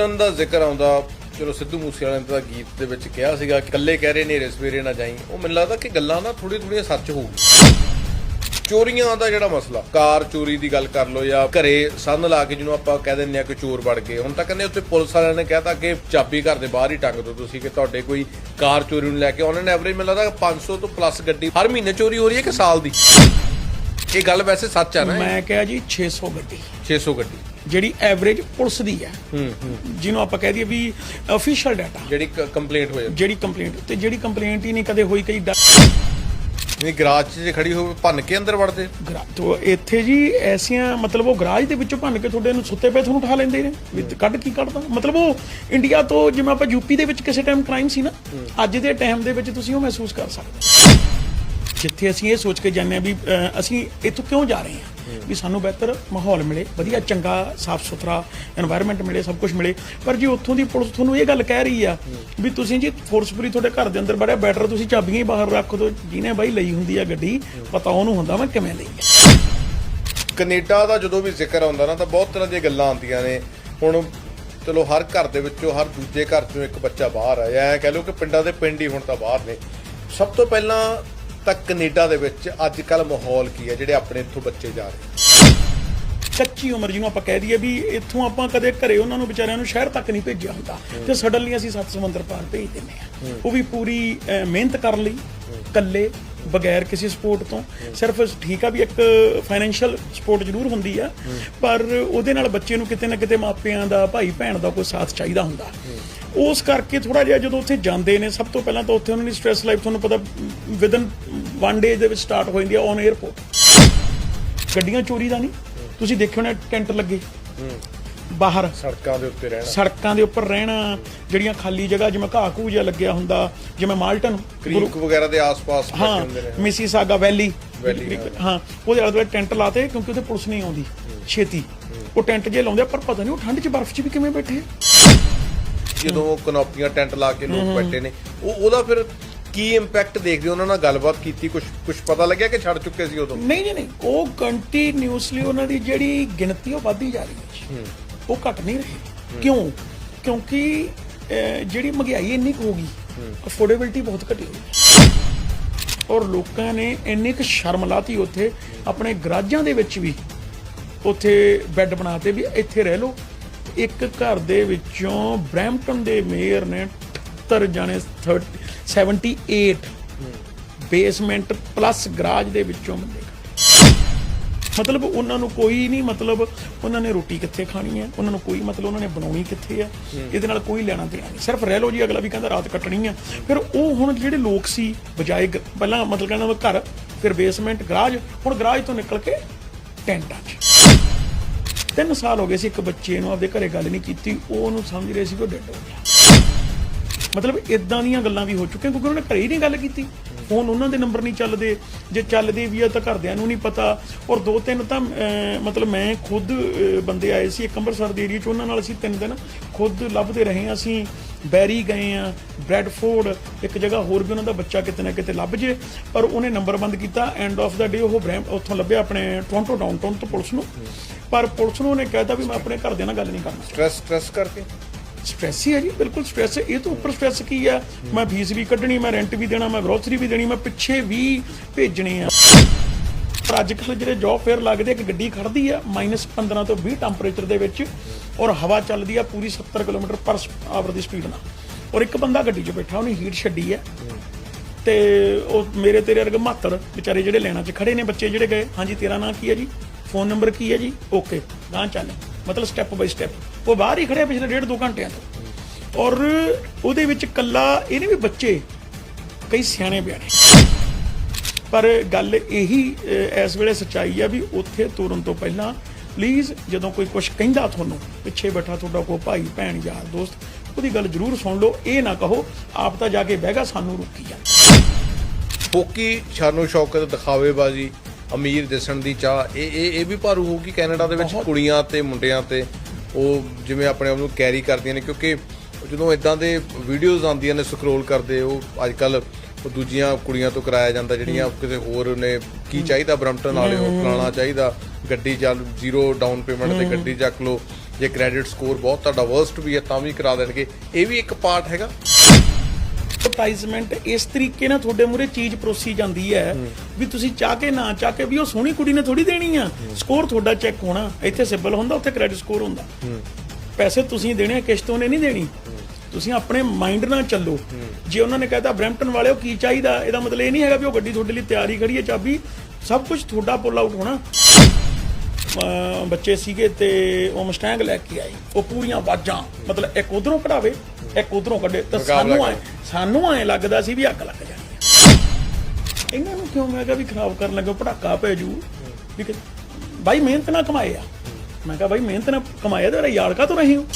Brampton ਦਾ ਜ਼ਿਕਰ ਆਉਂਦਾ ਚਲੋ ਸਿੱਧੂ ਮੂਸੇਵਾਲੇ ਨੇ ਤਾਂ ਗੀਤ ਦੇ ਵਿੱਚ ਕਿਹਾ ਸੀਗਾ ਕਿ ਇਕੱਲੇ ਕਹਿ ਰਹੇ ਨੇਰੇ ਸਵੇਰੇ ਨਾ ਜਾਈ। ਉਹ ਮੈਨੂੰ ਲੱਗਦਾ ਕਿ ਗੱਲਾਂ ਨਾ ਥੋੜੀ ਥੋੜੀਆਂ ਸੱਚ ਹੋਊਗੀ। ਚੋਰੀਆਂ ਦਾ ਜਿਹੜਾ ਮਸਲਾ ਕਾਰ ਚੋਰੀ ਦੀ ਗੱਲ ਕਰ ਲਓ ਜਾਂ ਘਰੇ ਸੰਨ ਲਾ ਕੇ ਜਿਹਨੂੰ ਆਪਾਂ ਕਹਿ ਦਿੰਦੇ ਆ ਕਿ ਚੋਰ ਵੜ ਗਏ। ਹੁਣ ਤਾਂ ਕਹਿੰਦੇ ਉੱਤੇ ਪੁਲਿਸ ਵਾਲਿਆਂ ਨੇ ਕਹਿਤਾ ਕਿ ਚਾਬੀ ਘਰ ਦੇ ਬਾਹਰ ਹੀ ਟੰਗ ਦਿਓ ਤੁਸੀਂ ਕਿ ਤੁਹਾਡੇ ਕੋਈ ਕਾਰ ਚੋਰੀ ਨੂੰ ਲੈ ਕੇ ਉਹਨਾਂ ਨੇ ਐਵਰੇਜ ਮੈਨੂੰ ਲੱਗਦਾ 500 ਤੋਂ ਪਲੱਸ ਗੱਡੀ ਹਰ ਮਹੀਨੇ ਚੋਰੀ ਹੋ ਰਹੀ ਹੈ ਕਿ ਸਾਲ ਦੀ? ਇਹ ਗੱਲ ਵੈਸੇ ਸੱਚ ਆ ਨਾ? ਮੈਂ ਕਿਹਾ ਜੀ 600 ਗੱਡੀ। 600 ਗੱਡੀ। ਜਿਹੜੀ ਐਵਰੇਜ ਪੁਲਿਸ ਦੀ ਹੈ ਜਿਹਨੂੰ ਆਪਾਂ ਕਹਿ ਦਈਏ ਵੀ ਅਫੀਸ਼ੀਅਲ ਡਾਟਾ ਜਿਹੜੀ ਕੰਪਲੇਂਟ ਹੋ ਜਾਂਦੀ ਜਿਹੜੀ ਕੰਪਲੇਂਟ ਤੇ ਜਿਹੜੀ ਕੰਪਲੇਂਟ ਹੀ ਨਹੀਂ ਕਦੇ ਹੋਈ ਕਈ ਨਹੀਂ ਗਰਾਜ 'ਚ ਜੇ ਖੜੀ ਹੋਵੇ ਭੰਨ ਕੇ ਅੰਦਰ ਵੜਦੇ। ਤੋ ਇੱਥੇ ਜੀ ਐਸੀਆਂ ਮਤਲਬ ਉਹ ਗਰਾਜ ਦੇ ਵਿੱਚੋਂ ਭੰਨ ਕੇ ਤੁਹਾਡੇ ਨੂੰ ਸੁੱਤੇ ਪਏ ਤੁਹਾਨੂੰ ਉਠਾ ਲੈਂਦੇ ਨੇ। ਵੀ ਕੱਢ ਕੀ ਕੱਢਦਾ? ਮਤਲਬ ਉਹ ਇੰਡੀਆ ਤੋਂ ਜਿਵੇਂ ਆਪਾਂ ਯੂਪੀ ਦੇ ਵਿੱਚ ਕਿਸੇ ਟਾਈਮ ਕ੍ਰਾਈਮ ਸੀ ਨਾ ਅੱਜ ਦੇ ਟਾਈਮ ਦੇ ਵਿੱਚ ਤੁਸੀਂ ਉਹ ਮਹਿਸੂਸ ਕਰ ਸਕਦੇ। ਜਿੱਥੇ ਅਸੀਂ ਇਹ ਸੋਚ ਕੇ ਜਾਂਦੇ ਆ ਵੀ ਅਸੀਂ ਇੱਥੋਂ ਕਿਉਂ ਜਾ ਰਹੇ ਹਾਂ? ਵੀ ਸਾਨੂੰ ਬਿਹਤਰ ਮਾਹੌਲ ਮਿਲੇ ਵਧੀਆ ਚੰਗਾ ਸਾਫ਼ ਸੁਥਰਾ এনवायरमेंट ਮਿਲੇ ਸਭ ਕੁਝ ਮਿਲੇ। ਪਰ ਜੀ ਉੱਥੋਂ ਦੀ ਪੁਲਿਸ ਤੁਹਾਨੂੰ ਇਹ ਗੱਲ ਕਹਿ ਰਹੀ ਆ ਵੀ ਤੁਸੀਂ ਜੀ ਫੋਰਸਫੁਲੀ ਤੁਹਾਡੇ ਘਰ ਦੇ ਅੰਦਰ ਬੜਿਆ ਬੈਟਰ ਤੁਸੀਂ ਚਾਬੀਆਂ ਹੀ ਬਾਹਰ ਰੱਖ ਦਿਓ। ਜਿਹਨੇ ਬਾਈ ਲਈ ਹੁੰਦੀ ਆ ਗੱਡੀ ਪਤਾ ਉਹਨੂੰ ਹੁੰਦਾ ਮੈਂ ਕਿਵੇਂ ਲਈ ਕੈਨੇਡਾ ਦਾ ਜਦੋਂ ਵੀ ਜ਼ਿਕਰ ਆਉਂਦਾ ਨਾ ਤਾਂ ਬਹੁਤ ਤਰ੍ਹਾਂ ਦੀਆਂ ਗੱਲਾਂ ਆਉਂਦੀਆਂ ਨੇ। ਹੁਣ ਚਲੋ ਹਰ ਘਰ ਦੇ ਵਿੱਚੋਂ ਹਰ ਦੂਜੇ ਘਰ ਚੋਂ ਇੱਕ ਬੱਚਾ ਬਾਹਰ ਆਇਆ। ਹੈ ਕਹਿ ਲਓ ਕਿ ਪਿੰਡਾਂ ਦੇ ਪਿੰਡ ਹੀ ਹੁਣ ਤਾਂ ਬਾਹਰ ਨੇ। ਸਭ ਤੋਂ ਪਹਿਲਾਂ ਤਾਂ ਕੈਨੇਡਾ ਦੇ ਵਿੱਚ ਅੱਜ ਕੱਲ ਮਾਹੌਲ ਕੀ ਹੈ ਜਿਹੜੇ ਆਪਣੇ ਇੱਥੋਂ ਬੱਚੇ ਜਾ ਰਹੇ ਕੱਚੀ ਉਮਰ ਜਿਹਨੂੰ ਆਪਾਂ ਕਹਿ ਦਈਏ ਵੀ ਇੱਥੋਂ ਆਪਾਂ ਕਦੇ ਘਰੇ ਉਹਨਾਂ ਨੂੰ ਵਿਚਾਰਿਆਂ ਨੂੰ ਸ਼ਹਿਰ ਤੱਕ ਨਹੀਂ ਭੇਜਿਆ ਹੁੰਦਾ। ਤੇ ਸਡਨਲੀ ਅਸੀਂ ਸੱਤ ਸਮੁੰਦਰ ਪਾਰ ਭੇਜ ਦਿੰਦੇ ਆ ਉਹ ਵੀ ਪੂਰੀ ਮਿਹਨਤ ਕਰਨ ਲਈ ਇਕੱਲੇ ਬਗੈਰ ਕਿਸੇ ਸਪੋਰਟ ਤੋਂ। ਸਿਰਫ ਠੀਕ ਆ ਵੀ ਇੱਕ ਫਾਈਨੈਂਸ਼ੀਅਲ ਸਪੋਰਟ ਜ਼ਰੂਰ ਹੁੰਦੀ ਆ ਪਰ ਉਹਦੇ ਨਾਲ ਬੱਚੇ ਨੂੰ ਕਿਤੇ ਨਾ ਕਿਤੇ ਮਾਪਿਆਂ ਦਾ ਭਾਈ ਭੈਣ ਦਾ ਕੋਈ ਸਾਥ ਚਾਹੀਦਾ ਹੁੰਦਾ। ਉਸ ਕਰਕੇ ਥੋੜਾ ਜਿਹਾ ਜਦੋਂ ਉੱਥੇ ਜਾਂਦੇ ਨੇ ਸਭ ਤੋਂ ਪਹਿਲਾਂ ਤਾਂ ਉੱਥੇ ਉਹਨਾਂ ਦੀ ਸਟ੍ਰੈਸ ਲਾਈਫ ਤੁਹਾਨੂੰ ਪਤਾ ਵਿਦਨ ਵਨ ਡੇ ਦੇ ਵਿੱਚ ਸਟਾਰਟ ਹੋ ਜਾਂਦੀ ਆ ਔਨ 에ਅਰਪੋਰਟ ਗੱਡੀਆਂ ਚੋਰੀ ਦਾ ਨਹੀਂ। ਤੁਸੀਂ ਦੇਖਿਓ ਨਾ ਟੈਂਟ ਲੱਗੇ। ਬਾਹਰ। ਸੜਕਾਂ ਦੇ ਉੱਤੇ ਰਹਿਣਾ। ਸੜਕਾਂ ਦੇ ਉੱਪਰ ਰਹਿਣਾ। ਜਿਹੜੀਆਂ ਖਾਲੀ ਜਗ੍ਹਾ ਜਿਵੇਂ ਘਾਹ ਘੂਹ ਜਿਹਾ ਲੱਗਿਆ ਹੁੰਦਾ ਜਿਵੇਂ ਮਾਲਟਨ ਕ੍ਰੀਕ ਵਗੈਰਾ ਦੇ ਆਸ-ਪਾਸ ਹਾਂ ਹੁੰਦੇ ਨੇ। ਮਿਸੀਸਾਗਾ ਵੈਲੀ। ਵੈਲੀ, ਹਾਂ। ਹਾਂ ਉਹਦੇ ਆਲੇ ਦੁਆਲੇ ਟੈਂਟ ਲਾਤੇ ਕਿਉਂਕਿ ਉੱਥੇ ਪੁਲਿਸ ਨਹੀਂ ਆਉਂਦੀ ਛੇਤੀ। ਉਹ ਟੈਂਟ ਜੇ ਲਾਉਂਦੇ ਪਰ ਪਤਾ ਨਹੀਂ ਉਹ ਠੰਡ 'ਚ ਬਰਫ਼ 'ਚ ਵੀ ਕਿਵੇਂ ਬੈਠੇ। ਜਦੋਂ ਕਨੋਪੀਆਂ ਟੈਂਟ ਲਾ ਕੇ ਲੋਕ ਬੈਠੇ ਨੇ ਉਹ ਉਹਦਾ ਫਿਰ ਕੀ ਇੰਪੈਕਟ ਦੇਖਦੇ ਹੋ? ਉਹਨਾਂ ਨਾਲ ਗੱਲਬਾਤ ਕੀਤੀ ਕੁਝ ਕੁਝ ਪਤਾ ਲੱਗਿਆ ਕਿ ਛੱਡ ਚੁੱਕੇ ਸੀ ਉਦੋਂ? ਨਹੀਂ ਜੀ ਨਹੀਂ। ਉਹ ਕੰਟੀਨਿਊਸਲੀ ਉਹਨਾਂ ਦੀ ਜਿਹੜੀ ਗਿਣਤੀ ਉਹ ਵੱਧਦੀ ਜਾ ਰਹੀ ਹੈ। ਉਹ ਘਟ ਨਹੀਂ ਰਹੀ। ਕਿਉਂ? ਕਿਉਂਕਿ ਜਿਹੜੀ ਮਹਿੰਗਾਈ ਇੰਨੀ ਹੋ ਗਈ ਅਫੋਰਡੇਬਿਲਟੀ ਬਹੁਤ ਘਟੀ ਹੋਈ ਔਰ ਲੋਕਾਂ ਨੇ ਇੰਨੀ ਕੁ ਸ਼ਰਮ ਲਾਤੀ ਉੱਥੇ। ਆਪਣੇ ਗਰਾਜਾਂ ਦੇ ਵਿੱਚ ਵੀ ਉੱਥੇ ਬੈੱਡ ਬਣਾਤੇ ਵੀ ਇੱਥੇ ਰਹਿ ਲਓ। ਇੱਕ ਘਰ ਦੇ ਵਿੱਚੋਂ ਬ੍ਰੈਂਪਟਨ ਦੇ ਮੇਅਰ ਨੇ 78 ਜਾਣੇ 30 78 ਬੇਸਮੈਂਟ ਪਲੱਸ ਗਰਾਜ ਦੇ ਵਿੱਚੋਂ ਬੰਦੇ। ਮਤਲਬ ਉਹਨਾਂ ਨੂੰ ਕੋਈ ਨਹੀਂ ਮਤਲਬ ਉਹਨਾਂ ਨੇ ਰੋਟੀ ਕਿੱਥੇ ਖਾਣੀ ਹੈ? ਉਹਨਾਂ ਨੂੰ ਕੋਈ ਮਤਲਬ ਉਹਨਾਂ ਨੇ ਬਣਾਉਣੀ ਕਿੱਥੇ ਹੈ? ਇਹਦੇ ਨਾਲ ਕੋਈ ਲੈਣਾ ਦੇਣਾ ਨਹੀਂ। ਸਿਰਫ ਰਹਿ ਲਓ ਜੀ ਅਗਲਾ ਵੀ ਕਹਿੰਦਾ ਰਾਤ ਕੱਟਣੀ ਆ ਫਿਰ ਉਹ ਹੁਣ ਜਿਹੜੇ ਲੋਕ ਸੀ ਬਜਾਏ ਪਹਿਲਾਂ ਮਤਲਬ ਕਹਿੰਦਾ ਘਰ ਫਿਰ ਬੇਸਮੈਂਟ ਗਰਾਜ ਹੁਣ ਗਰਾਜ ਤੋਂ ਨਿਕਲ ਕੇ ਟੈਂਟਾਂ 'ਚ। ਤਿੰਨ ਸਾਲ ਹੋ ਗਏ ਸੀ ਇੱਕ ਬੱਚੇ ਨੂੰ ਆਪਦੇ ਘਰੇ ਗੱਲ ਨਹੀਂ ਕੀਤੀ। ਉਹ ਉਹਨੂੰ ਸਮਝ ਰਹੇ ਸੀ ਕਿ ਉਹ ਡੈਡ ਹੋ ਗਿਆ। ਮਤਲਬ ਇਦਾਂ ਦੀਆਂ ਗੱਲਾਂ ਵੀ ਹੋ ਚੁੱਕੀਆਂ, ਕਿਉਂਕਿ ਉਹਨਾਂ ਨੇ ਘਰੇ ਹੀ ਨਹੀਂ ਗੱਲ ਕੀਤੀ। ਫੋਨ ਉਹਨਾਂ ਦੇ ਨੰਬਰ ਨਹੀਂ ਚੱਲਦੇ। ਜੇ ਚੱਲਦੇ ਵੀ ਆ ਤਾਂ ਘਰਦਿਆਂ ਨੂੰ ਨਹੀਂ ਪਤਾ। ਔਰ ਦੋ ਤਿੰਨ ਤਾਂ ਮਤਲਬ ਮੈਂ ਖੁਦ ਬੰਦੇ ਆਏ ਸੀ ਇੱਕ ਅੰਮ੍ਰਿਤਸਰ ਦੇ ਏਰੀਆ 'ਚ, ਉਹਨਾਂ ਨਾਲ ਅਸੀਂ ਤਿੰਨ ਦਿਨ ਖੁਦ ਲੱਭਦੇ ਰਹੇ ਹਾਂ। ਅਸੀਂ ਬੈਰੀ ਗਏ ਆ ਬ੍ਰੈਡਫੋਰਡ, ਇੱਕ ਜਗ੍ਹਾ ਹੋਰ ਵੀ ਉਹਨਾਂ ਦਾ ਬੱਚਾ ਕਿਤੇ ਨਾ ਕਿਤੇ ਲੱਭ ਜੇ। ਪਰ ਉਹਨੇ ਨੰਬਰ ਬੰਦ ਕੀਤਾ। ਐਂਡ ਆਫ ਦਾ ਡੇ ਉਹ ਬ੍ਰੈਮ ਉੱਥੋਂ ਲੱਭਿਆ ਆਪਣੇ ਟੋਰਾਂਟੋ ਡਾਊਨਟਾਊਨ ਤੋਂ ਪੁਲਿਸ ਨੂੰ। ਪਰ ਪੁਲਿਸ ਨੂੰ ਉਹਨੇ ਕਹਿਤਾ ਵੀ ਮੈਂ ਆਪਣੇ ਘਰਦਿਆਂ ਨਾਲ ਗੱਲ ਨਹੀਂ ਕਰਨਾ। ਸਟ੍ਰੈਸ ਸਟ੍ਰੈਸ ਕਰਕੇ? ਸਟ੍ਰੈਸ ਹੀ ਹੈ ਜੀ, ਬਿਲਕੁਲ ਸਟ੍ਰੈਸ ਇਹ ਤੋਂ ਉੱਪਰ ਸਟ੍ਰੈਸ ਕੀ ਆ ਮੈਂ ਫੀਸ ਵੀ ਕੱਢਣੀ, ਮੈਂ ਰੈਂਟ ਵੀ ਦੇਣਾ, ਮੈਂ ਗਰੋਸਰੀ ਵੀ ਦੇਣੀ, ਮੈਂ ਪਿੱਛੇ ਵੀ ਭੇਜਣੇ ਆ। ਪਰ ਅੱਜ ਕੱਲ੍ਹ ਜਿਹੜੇ ਜੌਬ ਫੇਅਰ ਲੱਗਦੇ, ਇੱਕ ਗੱਡੀ ਖੜਦੀ ਆ -15 ਤੋਂ 20 ਟੈਂਪਰੇਚਰ ਦੇ ਵਿੱਚ, ਔਰ ਹਵਾ ਚੱਲਦੀ ਆ ਪੂਰੀ 70 ਕਿਲੋਮੀਟਰ ਪਰ ਆਵਰ ਦੀ ਸਪੀਡ ਨਾਲ। ਔਰ ਇੱਕ ਬੰਦਾ ਗੱਡੀ 'ਚ ਬੈਠਾ, ਉਹਨੇ ਹੀਟ ਛੱਡੀ ਆ। ਤੇ ਉਹ ਮੇਰੇ ਤੇਰੇ ਵਰਗੇ ਮਾਤਰ ਵਿਚਾਰੇ ਜਿਹੜੇ ਲੈਣਾ 'ਚ ਖੜੇ ਨੇ ਬੱਚੇ ਜਿਹੜੇ ਗਏ, ਹਾਂਜੀ, ਤੇਰਾ ਨਾਂ ਕੀ ਹੈ ਜੀ? ਫੋਨ ਨੰਬਰ ਕੀ ਹੈ ਜੀ? ਓਕੇ ਗਾਂ ਚੱਲ। ਮਤਲਬ ਸਟੈਪ ਬਾਈ ਸਟੈਪ ਉਹ ਬਾਹਰ ਹੀ ਖੜਿਆ ਪਿਛਲੇ ਡੇਢ ਦੋ ਘੰਟਿਆਂ ਤੋਂ। ਔਰ ਉਹਦੇ ਵਿੱਚ ਕੱਲਾ ਇਹਨੇ ਵੀ ਬੱਚੇ ਕਈ ਸਿਆਣੇ ਬਿਆਣੇ। ਪਰ ਗੱਲ ਇਹੀ ਇਸ ਵੇਲੇ ਸੱਚਾਈ ਆ ਵੀ ਉੱਥੇ ਤੁਰਨ ਤੋਂ ਪਹਿਲਾਂ ਪਲੀਜ਼ ਜਦੋਂ ਕੋਈ ਕੁਝ ਕਹਿੰਦਾ ਤੁਹਾਨੂੰ ਪਿੱਛੇ ਬੈਠਾ ਤੁਹਾਡਾ ਕੋਈ ਭਾਈ ਭੈਣ ਯਾਰ ਦੋਸਤ ਉਹਦੀ ਗੱਲ ਜ਼ਰੂਰ ਸੁਣ ਲਓ ਇਹ ਨਾ ਕਹੋ ਆਪ ਤਾਂ ਜਾ ਕੇ ਬਹਿਗਾ ਸਾਨੂੰ ਰੋਕੀ ਜਾ ਫੋਕੀ ਸ਼ਾਨੋ ਸ਼ੌਕਤ ਦਿਖਾਵੇਬਾਜ਼ੀ ਅਮੀਰ ਦਿਸਣ ਦੀ ਚਾਹ ਇਹ ਇਹ ਇਹ ਵੀ ਭਾਰੂ ਹੋਊਗੀ ਕੈਨੇਡਾ ਦੇ ਵਿੱਚ। ਕੁੜੀਆਂ ਤੇ ਮੁੰਡਿਆਂ ਤੇ ਉਹ ਜਿਵੇਂ ਆਪਣੇ ਆਪ ਨੂੰ ਕੈਰੀ ਕਰਦੀਆਂ ਨੇ ਕਿਉਂਕਿ ਜਦੋਂ ਇਦਾਂ ਦੇ ਵੀਡੀਓਜ਼ ਆਉਂਦੀਆਂ ਨੇ ਸਕਰੋਲ ਕਰਦੇ ਉਹ ਅੱਜ ਕੱਲ ਉਹ ਦੂਜੀਆਂ ਕੁੜੀਆਂ ਤੋਂ ਕਰਾਇਆ ਜਾਂਦਾ ਜਿਹੜੀਆਂ ਕਿਸੇ ਹੋਰ ਨੇ ਕੀ ਚਾਹੀਦਾ ਬ੍ਰਮਟਨ ਵਾਲੇ ਉਹ ਫਲਾਣਾ ਚਾਹੀਦਾ ਗੱਡੀ ਚੱਲ ਜ਼ੀਰੋ ਡਾਊਨ ਪੇਮੈਂਟ ਤੇ ਗੱਡੀ ਚੱਕ ਲੋ ਜੇ ਕ੍ਰੈਡਿਟ ਸਕੋਰ ਬਹੁਤ ਤੁਹਾਡਾ ਵਰਸਟ ਵੀ ਹੈ ਤਾਂ ਵੀ ਕਰਾ ਦੇਣਗੇ। ਇਹ ਵੀ ਇੱਕ ਪਾਰਟ ਹੈਗਾ। ਐਡਵਰਟਾਈਜ਼ਮੈਂਟ ਇਸ ਤਰੀਕੇ ਨਾਲ ਤੁਹਾਡੇ ਮੂਰੇ ਚੀਜ਼ ਪਰੋਸੀ ਜਾਂਦੀ ਹੈ ਵੀ ਤੁਸੀਂ ਚਾਹ ਕੇ ਨਾ ਚਾਹ ਕੇ ਵੀ ਉਹ ਸੋਹਣੀ ਕੁੜੀ ਨੇ ਥੋੜੀ ਦੇਣੀ ਆ। ਸਕੋਰ ਤੁਹਾਡਾ ਚੈੱਕ ਹੋਣਾ। ਇੱਥੇ ਸਿਬਲ ਹੁੰਦਾ, ਉੱਥੇ ਕ੍ਰੈਡਿਟ ਸਕੋਰ ਹੁੰਦਾ। ਪੈਸੇ ਤੁਸੀਂ ਦੇਣੇ ਆ, ਕਿਸ਼ਤ ਉਹਨੇ ਨਹੀਂ ਦੇਣੀ। ਤੁਸੀਂ ਆਪਣੇ ਮਾਈਂਡ ਨਾਲ ਚੱਲੋ। ਜੇ ਉਹਨਾਂ ਨੇ ਕਹਿਤਾ ਬ੍ਰੈਂਪਟਨ ਵਾਲਿਓ ਕੀ ਚਾਹੀਦਾ, ਇਹਦਾ ਮਤਲਬ ਇਹ ਨਹੀਂ ਹੈਗਾ ਵੀ ਉਹ ਗੱਡੀ ਤੁਹਾਡੇ ਲਈ ਤਿਆਰੀ ਖੜੀ ਹੈ, ਚਾਬੀ, ਸਭ ਕੁਝ ਤੁਹਾਡਾ ਪੁੱਲ ਆਊਟ ਹੋਣਾ। ਬੱਚੇ ਸੀਗੇ ਤੇ ਉਹ ਮਸਟੈਂਗ ਲੈ ਕੇ ਆਏ। ਉਹ ਪੂਰੀਆਂ ਬਾਜਾਂ ਮਤਲਬ ਇੱਕ ਉਧਰੋਂ ਕਢਾਵੇ। ਇੱਕ ਉਧਰੋਂ ਕੱਢੇ ਤਾਂ ਸਾਨੂੰ ਆਏ ਸਾਨੂੰ ਐ ਲੱਗਦਾ ਸੀ ਵੀ ਅੱਗ ਲੱਗ ਜਾਣੀ ਹੈ। ਇਹਨਾਂ ਨੂੰ ਕਿਉਂ ਮੈਂ ਕਿਹਾ ਵੀ ਖਰਾਬ ਕਰਨ ਲੱਗੇ ਪਟਾਕਾ ਪੈ ਜੂ। ਵੀ ਕਿ ਬਾਈ ਮਿਹਨਤ ਨਾਲ ਕਮਾਏ ਆ। ਮੈਂ ਕਿਹਾ ਬਾਈ ਮਿਹਨਤ ਨਾਲ ਕਮਾਇਆ ਤੇ ਯਾਰ ਕਾ ਤੋਂ ਰਹੇ ਹੋ?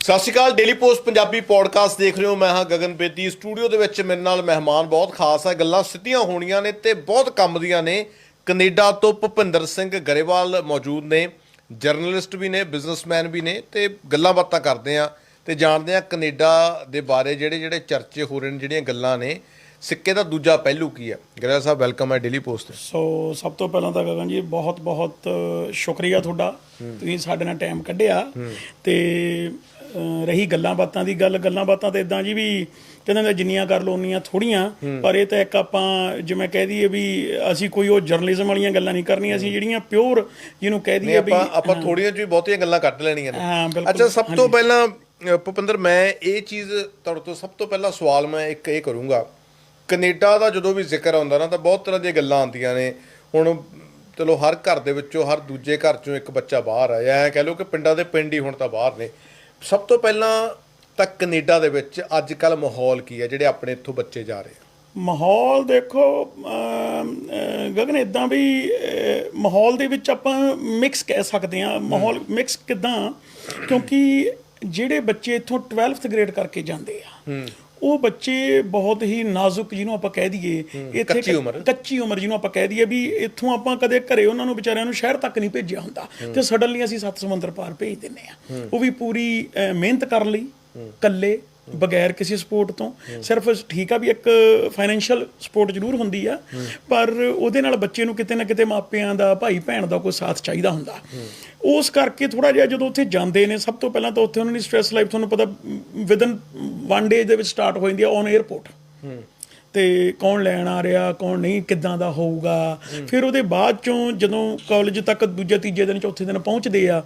ਸਤਿ ਸ਼੍ਰੀ ਅਕਾਲ ਡੇਲੀ ਪੋਸਟ ਪੰਜਾਬੀ ਪੋਡਕਾਸਟ ਦੇਖ ਰਹੇ ਹੋ। ਮੈਂ ਹਾਂ ਗਗਨ ਬੇਦੀ। ਸਟੂਡੀਓ ਦੇ ਵਿੱਚ ਮੇਰੇ ਨਾਲ ਮਹਿਮਾਨ ਬਹੁਤ ਖਾਸ ਹੈ ਗੱਲਾਂ ਸਿੱਧੀਆਂ ਹੋਣੀਆਂ ਨੇ ਤੇ ਬਹੁਤ ਕੰਮ ਦੀਆਂ ਨੇ। ਕੈਨੇਡਾ ਤੋਂ ਭੁਪਿੰਦਰ ਸਿੰਘ ਗਰੇਵਾਲ ਮੌਜੂਦ ਨੇ। ਜਰਨਲਿਸਟ ਵੀ ਨੇ ਬਿਜ਼ਨਸਮੈਨ ਵੀ ਨੇ ਤੇ ਗੱਲਾਂ ਬਾਤਾਂ ਕਰਦੇ ਆ। ਤੇ ਜਾਣਦੇ ਆ ਕੈਨੇਡਾ ਦੇ ਬਾਰੇ ਜਿਹੜੇ ਜਿਹੜੇ ਚਰਚੇ ਹੋ ਰਹੇ ਨੇ ਜਿਹੜੀਆਂ ਗੱਲਾਂ ਨੇ ਸਿੱਕੇ ਦਾ ਦੂਜਾ ਪਹਿਲੂ ਕੀ ਹੈ? ਗਰੇਵਾਲ ਸਾਹਿਬ ਵੈਲਕਮ ਹੈ ਡੇਲੀ ਪੋਸਟ ਸੋ ਸਭ ਤੋਂ ਪਹਿਲਾਂ ਤਾਂ ਗਗਨ ਜੀ ਬਹੁਤ ਬਹੁਤ ਸ਼ੁਕਰੀਆ ਤੁਹਾਡਾ। ਤੁਸੀਂ ਸਾਡੇ ਨਾਲ ਟਾਈਮ ਕੱਢਿਆ। ਤੇ ਰਹੀ ਗੱਲਾਂ ਬਾਤਾਂ ਦੀ ਗੱਲ ਗੱਲਾਂ ਬਾਤਾਂ ਤੇ ਇਦਾਂ ਜੀ ਵੀ ਕਹਿੰਦੇ ਨੇ ਜਿੰਨੀਆਂ ਕਰ ਉਨੀਆਂ ਥੋੜੀਆਂ ਪਰ ਇਹ ਤਾਂ ਇੱਕ ਆਪਾਂ ਜਿਵੇਂ ਕਹਿ ਦਈਏ ਵੀ ਅਸੀਂ ਕੋਈ ਉਹ ਜਰਨਲਿਜ਼ਮ ਵਾਲੀਆਂ ਗੱਲਾਂ ਨਹੀਂ ਕਰਨੀਆਂ ਅਸੀਂ ਜਿਹੜੀਆਂ ਪਿਓਰ ਜਿਹਨੂੰ ਕਹਿ ਦਈਏ ਵੀ ਆਪਾਂ ਆਪਾਂ ਥੋੜੀਆਂ ਜਿਹੀ ਬਹੁਤੀਆਂ ਗੱਲਾਂ ਕੱਢ ਲੈਣੀਆਂ ਨੇ। ਅੱਛਾ ਸਭ ਤੋਂ ਪਹਿਲਾਂ ਭੁਪਿੰਦਰ ਮੈਂ ਇਹ ਚੀਜ਼ ਤੁਹਾਡੇ ਤੋਂ ਸਭ ਤੋਂ ਪਹਿਲਾਂ ਸਵਾਲ ਮੈਂ ਇੱਕ ਇਹ ਕਰੂੰਗਾ। ਕੈਨੇਡਾ ਦਾ ਜਦੋਂ ਵੀ ਜ਼ਿਕਰ ਆਉਂਦਾ ਨਾ ਤਾਂ ਬਹੁਤ ਤਰ੍ਹਾਂ ਦੀਆਂ ਗੱਲਾਂ ਆਉਂਦੀਆਂ ਨੇ। ਹੁਣ ਚਲੋ ਹਰ ਘਰ ਦੇ ਵਿੱਚੋਂ ਹਰ ਦੂਜੇ ਘਰ ਚੋਂ ਇੱਕ ਬੱਚਾ ਬਾਹਰ ਆਇਆ ਐ ਕਹਿ ਲਓ ਕਿ ਪਿੰਡਾਂ ਦੇ ਪਿੰਡ ਹੀ ਹੁਣ ਤਾਂ ਬਾਹਰ ਨੇ। ਸਭ ਤੋਂ ਪਹਿਲਾਂ ਤਾਂ ਕੈਨੇਡਾ ਦੇ ਵਿੱਚ ਅੱਜ ਕੱਲ ਮਾਹੌਲ ਕੀ ਹੈ ਜਿਹੜੇ ਆਪਣੇ ਇੱਥੋਂ ਬੱਚੇ ਜਾ ਰਹੇ ਮਾਹੌਲ ਦੇਖੋ ਗਗਨ ਇਦਾਂ ਵੀ ਮਾਹੌਲ ਦੇ ਵਿੱਚ ਆਪਾਂ ਮਿਕਸ ਕਹਿ ਸਕਦੇ ਹਾਂ। ਮਾਹੌਲ ਮਿਕਸ ਕਿਦਾਂ ਕਿਉਂਕਿ ਜਿਹੜੇ ਬੱਚੇ ਇੱਥੋਂ 12th ਗ੍ਰੇਡ ਕਰਕੇ ਜਾਂਦੇ ਆ ਉਹ ਬੱਚੇ ਬਹੁਤ ਹੀ ਨਾਜ਼ੁਕ ਜਿਹਨੂੰ ਆਪਾਂ ਕਹਿ ਦਈਏ ਇੱਥੇ ਕੱਚੀ ਉਮਰ। ਕੱਚੀ ਉਮਰ ਜਿਹਨੂੰ ਆਪਾਂ ਕਹਿ ਦਈਏ ਵੀ ਇੱਥੋਂ ਆਪਾਂ ਕਦੇ ਘਰੇ ਉਹਨਾਂ ਨੂੰ ਵਿਚਾਰਿਆਂ ਨੂੰ ਸ਼ਹਿਰ ਤੱਕ ਨਹੀਂ ਭੇਜਿਆ ਹੁੰਦਾ ਤੇ ਸਡਨਲੀ ਅਸੀਂ ਸੱਤ ਸਮੁੰਦਰ ਪਾਰ ਭੇਜ ਦਿੰਨੇ ਆ। ਉਹ ਵੀ ਪੂਰੀ ਮਿਹਨਤ ਕਰਨ ਲਈ ਕੱਲੇ ਬਗੈਰ ਕਿਸੇ ਸਪੋਰਟ ਤੋਂ। ਸਿਰਫ ਠੀਕ ਆ ਵੀ ਇੱਕ ਫਾਈਨੈਂਸ਼ੀਅਲ ਸਪੋਰਟ ਜ਼ਰੂਰ ਹੁੰਦੀ ਆ ਪਰ ਉਹਦੇ ਨਾਲ ਬੱਚੇ ਨੂੰ ਕਿਤੇ ਨਾ ਕਿਤੇ ਮਾਪਿਆਂ ਦਾ ਭਾਈ ਭੈਣ ਦਾ ਕੋਈ ਸਾਥ ਚਾਹੀਦਾ ਹੁੰਦਾ। ਉਸ ਕਰਕੇ ਥੋੜਾ ਜਿਹਾ ਜਦੋਂ ਉੱਥੇ ਜਾਂਦੇ ਨੇ ਸਭ ਤੋਂ ਪਹਿਲਾਂ ਤਾਂ ਉੱਥੇ ਉਹਨਾਂ ਦੀ ਸਟ੍ਰੈਸ ਲਾਈਫ ਤੁਹਾਨੂੰ ਪਤਾ ਵਿਦਨ ਵਨ ਡੇ ਦੇ ਵਿੱਚ ਸਟਾਰਟ ਹੋ ਜਾਂਦੀ ਆ ਔਨ 에ਅਰਪੋਰਟ ਤੇ ਕੌਣ ਲੈਣ ਆ ਰਿਹਾ ਕੌਣ ਨਹੀਂ ਕਿੱਦਾਂ ਦਾ ਹੋਊਗਾ। ਫਿਰ ਉਹਦੇ ਬਾਅਦ ਚੋਂ ਜਦੋਂ ਕਾਲਜ ਤੱਕ ਦੂਜੇ ਤੀਜੇ ਦਿਨ ਚੌਥੇ ਦਿਨ ਪਹੁੰਚਦੇ ਆ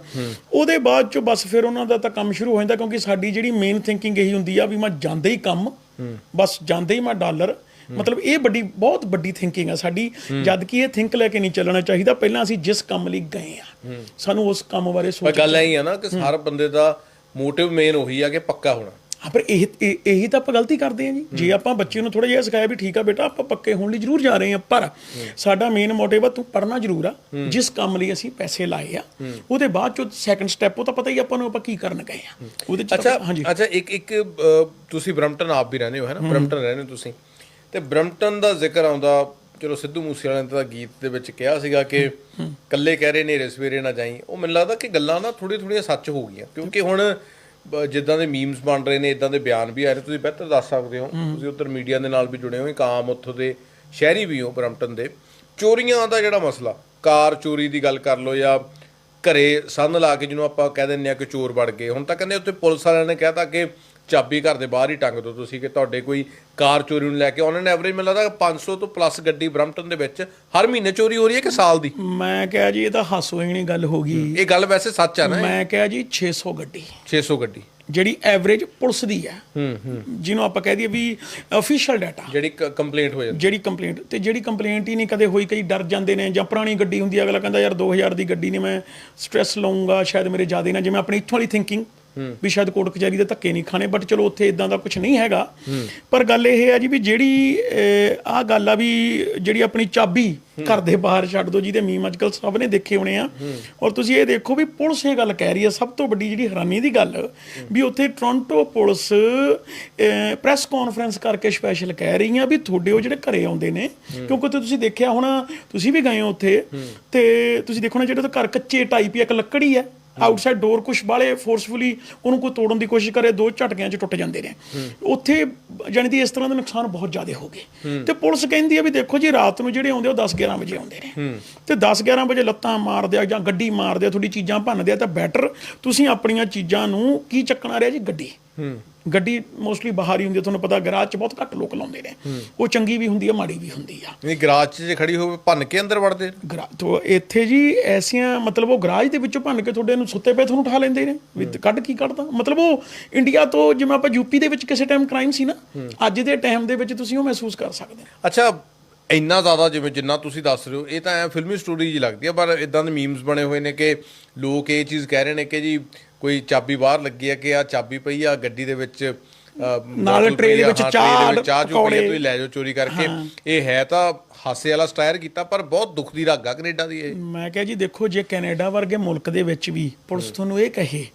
ਉਹਦੇ ਬਾਅਦ ਚੋਂ ਬਸ ਫਿਰ ਉਹਨਾਂ ਦਾ ਤਾਂ ਕੰਮ ਸ਼ੁਰੂ ਹੋ ਜਾਂਦਾ ਕਿਉਂਕਿ ਸਾਡੀ ਜਿਹੜੀ ਮੇਨ ਥਿੰਕਿੰਗ ਇਹੀ ਹੁੰਦੀ ਆ ਵੀ ਮੈਂ ਜਾਂਦੇ ਹੀ ਕੰਮ ਬਸ ਜਾਂਦੇ ਹੀ ਮੈਂ ਡਾਲਰ। ਮਤਲਬ ਇਹ ਵੱਡੀ ਬਹੁਤ ਵੱਡੀ ਥਿੰਕਿੰਗ ਆ ਸਾਡੀ ਜਦ ਕਿ ਇਹ ਥਿੰਕ ਲੈ ਕੇ ਨਹੀਂ ਚੱਲਣਾ ਚਾਹੀਦਾ। ਪਹਿਲਾਂ ਅਸੀਂ ਜਿਸ ਕੰਮ ਲਈ ਗਏ ਆ ਸਾਨੂੰ ਉਸ ਕੰਮ ਬਾਰੇ ਪਰ ਸੋਚ ਗੱਲ ਐ ਹੀ ਆ ਨਾ ਕਿ ਹਰ ਬੰਦੇ ਦਾ ਮੋਟਿਵ ਮੇਨ ਉਹੀ ਆ ਕਿ ਪੱਕਾ ਹੋਣਾ। ਹਾਂ ਪਰ ਇਹ ਇਹ- ਇਹੀ ਤਾਂ ਆਪਾਂ ਗਲਤੀ ਕਰਦੇ ਹਾਂ ਜੀ। ਜੇ ਆਪਾਂ ਬੱਚੇ ਨੂੰ ਥੋੜਾ ਜਿਹਾ ਸਿਖਾਇਆ ਵੀ ਠੀਕ ਆ ਬੇਟਾ ਆਪਾਂ ਪੱਕੇ ਹੋਣ ਲਈ ਜ਼ਰੂਰ ਜਾ ਰਹੇ ਹਾਂ ਪਰ ਸਾਡਾ ਮੇਨ ਮੋਟਿਵ ਆ ਤੂੰ ਪੜਨਾ ਜ਼ਰੂਰ ਆ ਜਿਸ ਕੰਮ ਲਈ ਅਸੀਂ ਪੈਸੇ ਲਾਏ ਆ ਉਹਦੇ ਬਾਅਦ ਚੋਂ ਸੈਕੰਡ ਸਟੈਪ ਉਹ ਤਾਂ ਪਤਾ ਹੀ ਆਪਾਂ ਨੂੰ ਆਪਾਂ ਕੀ ਕਰਨ ਗਏ ਆ। ਉਹਦੇ ਚ ਅੱਛਾ ਤਾਂ- ਹਾਂਜੀ। ਅੱਛਾ ਇੱਕ ਇੱਕ ਅ, ਤੁਸੀਂ ਬ੍ਰਮਟਨ ਆਪ ਵੀ ਰਹਿੰਦੇ ਹੋ ਹੈ ਨਾ? ਬ੍ਰਮਟਨ ਰਹਿੰਦੇ ਹੋ ਤੁਸੀਂ। ਤੇ ਬ੍ਰਮਟਨ ਦਾ ਜ਼ਿਕਰ ਆਉਂਦਾ ਚਲੋ ਸਿੱਧੂ ਮੂਸੇਵਾਲੇ ਨੇ ਤਾਂ ਗੀਤ ਦੇ ਵਿੱਚ ਕਿਹਾ ਸੀਗਾ ਕਿ ਕੱਲੇ ਕਹਿ ਰਹੇ ਨੇਰੇ ਸਵੇਰੇ ਨਾ ਜਾਈ। ਉਹ ਮੈਨੂੰ ਲੱਗਦਾ ਕਿ ਗੱਲਾਂ ਨਾ ਥੋੜੀ ਥੋੜੀਆਂ ਸੱਚ ਹੋ ਗਈਆਂ ਕਿਉਂਕਿ ਹੁਣ ਜਿੱਦਾਂ ਦੇ ਮੀਮਸ ਬਣ ਰਹੇ ਨੇ ਇਦਾਂ ਦੇ ਬਿਆਨ ਵੀ ਆ ਰਹੇ। ਤੁਸੀਂ ਬਿਹਤਰ ਦੱਸ ਸਕਦੇ ਹੋ। ਤੁਸੀਂ ਉੱਧਰ ਮੀਡੀਆ ਦੇ ਨਾਲ ਵੀ ਜੁੜੇ ਹੋ ਇੱਕ ਆਮ ਉੱਥੋਂ ਦੇ ਸ਼ਹਿਰੀ ਵੀ ਹੋ ਬ੍ਰਮਟਨ ਦੇ। ਚੋਰੀਆਂ ਦਾ ਜਿਹੜਾ ਮਸਲਾ ਕਾਰ ਚੋਰੀ ਦੀ ਗੱਲ ਕਰ ਲਓ ਜਾਂ ਘਰੇ ਸੰਨ ਲਾ ਕੇ ਜਿਹਨੂੰ ਆਪਾਂ ਕਹਿ ਦਿੰਦੇ ਆ ਕਿ ਚੋਰ ਵੜ ਗਏ। ਹੁਣ ਤਾਂ ਕਹਿੰਦੇ ਉੱਥੇ ਪੁਲਿਸ ਵਾਲਿਆਂ ਨੇ ਕਹਿਤਾ ਕਿ ਚਾਬੀ ਘਰ ਦੇ ਬਾਹਰ ਹੀ ਟੰਗ ਦਿਓ ਤੁਸੀਂ ਕਿ ਤੁਹਾਡੇ ਕੋਈ ਕਾਰ ਚੋਰੀ ਨੂੰ ਲੈ ਕੇ ਉਹਨਾਂ ਨੇ ਐਵਰੇਜ ਮੈਨੂੰ ਲੱਗਦਾ 500 ਤੋਂ ਪਲੱਸ ਗੱਡੀ ਬ੍ਰਮਟਨ ਦੇ ਵਿੱਚ ਹਰ ਮਹੀਨੇ ਚੋਰੀ ਹੋ ਰਹੀ ਹੈ ਕਿ ਸਾਲ ਦੀ? ਮੈਂ ਕਿਹਾ ਜੀ ਇਹ ਤਾਂ ਹਾਸੋਹੀਣੀ ਗੱਲ ਹੋ ਗਈ। ਇਹ ਗੱਲ ਵੈਸੇ ਸੱਚ ਆ ਨਾ ਮੈਂ ਕਿਹਾ ਜੀ 600 ਗੱਡੀ। 600 ਗੱਡੀ। ਜਿਹੜੀ ਐਵਰੇਜ ਪੁਲਿਸ ਦੀ ਹੈ। ਹੂੰ ਹੂੰ। ਜਿਹਨੂੰ ਆਪਾਂ ਕਹਿ ਦਈਏ ਵੀ ਅਫੀਸ਼ੀਅਲ ਡਾਟਾ ਜਿਹੜੀ ਕੰਪਲੇਂਟ ਹੋ ਜਾਂਦੀ। ਜਿਹੜੀ ਕੰਪਲੇਂਟ ਤੇ ਜਿਹੜੀ ਕੰਪਲੇਂਟ ਹੀ ਨਹੀਂ ਕਦੇ ਹੋਈ ਕਈ ਡਰ ਜਾਂਦੇ ਨੇ ਜਾਂ ਪੁਰਾਣੀ ਗੱਡੀ ਹੁੰਦੀ ਹੈ ਅਗਲਾ ਕਹਿੰਦਾ ਯਾਰ 2000 ਦੀ ਗੱਡੀ ਨੇ ਮੈਂ ਸਟ੍ਰੈਸ ਲਵਾਂਗਾ ਸ਼ਾਇਦ ਮੇਰੇ ਜ਼ਿਆਦਾ ਨਾ। ਜਿਵੇਂ ਆਪਣੀ ਇੱਥੋਂ ਵਾਲੀ ਥਿੰਕਿੰਗ ਵੀ ਸ਼ਾਇਦ ਕੋਰਟ ਕਚਹਿਰੀ ਦੇ ਧੱਕੇ ਨਹੀਂ ਖਾਣੇ ਬਟ ਚਲੋ ਉੱਥੇ ਇਦਾਂ ਦਾ ਕੁਝ ਨਹੀਂ ਹੈਗਾ। ਪਰ ਗੱਲ ਇਹ ਹੈ ਜੀ ਵੀ ਜਿਹੜੀ ਆਹ ਗੱਲ ਆ ਵੀ ਜਿਹੜੀ ਆਪਣੀ ਚਾਬੀ ਘਰ ਦੇ ਬਾਹਰ ਛੱਡ ਦੋ ਜਿਹਦੇ ਮੀਮ ਅੱਜਕੱਲ ਸਭ ਨੇ ਦੇਖੇ ਹੋਣੇ ਆ। ਔਰ ਤੁਸੀਂ ਇਹ ਦੇਖੋ ਵੀ ਪੁਲਿਸ ਇਹ ਗੱਲ ਕਹਿ ਰਹੀ ਹੈ ਸਭ ਤੋਂ ਵੱਡੀ ਜਿਹੜੀ ਹੈਰਾਨੀ ਦੀ ਗੱਲ ਵੀ ਉੱਥੇ ਟੋਰਾਂਟੋ ਪੁਲਿਸ ਪ੍ਰੈਸ ਕਾਨਫਰੰਸ ਕਰਕੇ ਸਪੈਸ਼ਲ ਕਹਿ ਰਹੀ ਆ ਵੀ ਤੁਹਾਡੇ ਉਹ ਜਿਹੜੇ ਘਰੇ ਆਉਂਦੇ ਨੇ ਕਿਉਂਕਿ ਉੱਥੇ ਤੁਸੀਂ ਦੇਖਿਆ ਹੋਣਾ ਤੁਸੀਂ ਵੀ ਗਏ ਹੋ ਉੱਥੇ ਤੇ ਤੁਸੀਂ ਦੇਖੋ ਨਾ ਜਿਹੜੇ ਤਾਂ ਘਰ ਕੱਚੇ ਟਾਈਪ ਹੀ ਇੱਕ ਲੱਕੜੀ ਹੈ। ਆਊਟਸਾਈਡ ਡੋਰ ਕੁਛ ਬਾਲੇ ਫੋਰਸਫੁਲੀ ਉਹਨੂੰ ਕੋਈ ਤੋੜਨ ਦੀ ਕੋਸ਼ਿਸ਼ ਕਰੇ ਦੋ ਝਟਕਿਆਂ 'ਚ ਟੁੱਟ ਜਾਂਦੇ ਨੇ। ਉੱਥੇ ਜਾਣੀ ਦੀ ਇਸ ਤਰ੍ਹਾਂ ਦੇ ਨੁਕਸਾਨ ਬਹੁਤ ਜ਼ਿਆਦਾ ਹੋ ਗਏ। ਤੇ ਪੁਲਿਸ ਕਹਿੰਦੀ ਆ ਵੀ ਦੇਖੋ ਜੀ ਰਾਤ ਨੂੰ ਜਿਹੜੇ ਆਉਂਦੇ ਉਹ 10 11 ਵਜੇ ਆਉਂਦੇ ਨੇ। ਤੇ 10 11 ਵਜੇ ਲੱਤਾਂ ਮਾਰਦੇ ਆ ਜਾਂ ਗੱਡੀ ਮਾਰਦੇ ਆ ਥੋੜੀ ਚੀਜ਼ਾਂ ਭੰਨਦੇ ਆ ਤਾਂ ਬੈਟਰ ਤੁਸੀਂ ਆਪਣੀਆਂ ਚੀਜ਼ਾਂ ਨੂੰ ਕੀ ਚੱਕਣਾ ਰਿਹਾ ਜੀ ਗੱਡੀ। ਗੱਡੀ ਮੋਸਟਲੀ ਬਾਹਰ ਹੀ ਹੁੰਦੀ ਆ ਤੁਹਾਨੂੰ ਪਤਾ ਗਰਾਜ 'ਚ ਬਹੁਤ ਘੱਟ ਲੋਕ ਲਾਉਂਦੇ ਨੇ। ਉਹ ਚੰਗੀ ਵੀ ਹੁੰਦੀ ਆ ਮਾੜੀ ਵੀ ਹੁੰਦੀ ਆ। ਨਹੀਂ ਗਰਾਜ 'ਚ ਜੇ ਖੜੀ ਹੋਵੇ ਭੰਨ ਕੇ ਅੰਦਰ ਵੜਦੇ ਗਰਾ ਤੋ ਇੱਥੇ ਜੀ ਐਸੀਆਂ ਮਤਲਬ ਉਹ ਗਰਾਜ ਦੇ ਵਿੱਚੋਂ ਭੰਨ ਕੇ ਤੁਹਾਡੇ ਨੂੰ ਸੁੱਤੇ ਪਏ ਤੁਹਾਨੂੰ ਉਠਾ ਲੈਂਦੇ ਨੇ। ਵੀ ਕੱਢ ਕੀ ਕੱਢਦਾ? ਮਤਲਬ ਉਹ ਇੰਡੀਆ ਤੋਂ ਜਿਵੇਂ ਆਪਾਂ ਯੂਪੀ ਦੇ ਵਿੱਚ ਕਿਸੇ ਟਾਈਮ ਕ੍ਰਾਈਮ ਸੀ ਨਾ ਅੱਜ ਦੇ ਟਾਈਮ ਦੇ ਵਿੱਚ ਤੁਸੀਂ ਉਹ ਮਹਿਸੂਸ ਕਰ ਸਕਦੇ ਹੋ ਅੱਛਾ ਇੰਨਾ ਜ਼ਿਆਦਾ ਜਿਵੇਂ ਜਿੰਨਾ ਤੁਸੀਂ ਦੱਸ ਰਹੇ ਹੋ ਇਹ ਤਾਂ ਐ ਫਿਲਮੀ ਸਟੋਰੀ ਜੀ ਲੱਗਦੀ ਆ ਪਰ ਇਦਾਂ ਦੇ ਮੀਮਸ ਬਣੇ ਹੋਏ ਨੇ ਕਿ ਲੋਕ ਇਹ ਚੀਜ਼ ਕਹਿ ਰਹੇ ਨੇ ਕਿ ਜੀ ਕੋਈ ਚਾਬੀ ਬਾਹਰ ਲੱਗੀ ਆ ਕਿ ਆ ਚਾਬੀ ਪਈ ਆ ਗੱਡੀ ਦੇ ਵਿੱਚ ਬੋਤਲ ਟਰੇ ਦੇ ਵਿੱਚ ਹਾਂ, ਚਾਹ, ਚਾਹ ਚੂਹ ਪਈ। ਤੁਸੀਂ ਲੈ ਜਾਓ ਚੋਰੀ ਕਰਕੇ। ਇਹ ਹੈ ਤਾਂ ਹਾਸੇ ਵਾਲਾ ਸਟਾਇਰ ਕੀਤਾ ਪਰ ਬਹੁਤ ਦੁੱਖ ਦੀ ਰਾਗ ਕੈਨੇਡਾ ਦੀ ਇਹ। ਮੈਂ ਕਿਹਾ ਜੀ ਦੇਖੋ ਜੇ ਕੈਨੇਡਾ ਵਰਗੇ ਮੁਲਕ ਦੇ ਵਿੱਚ ਵੀ ਪੁਲਿਸ ਤੁਹਾਨੂੰ ਇਹ ਕਹੇ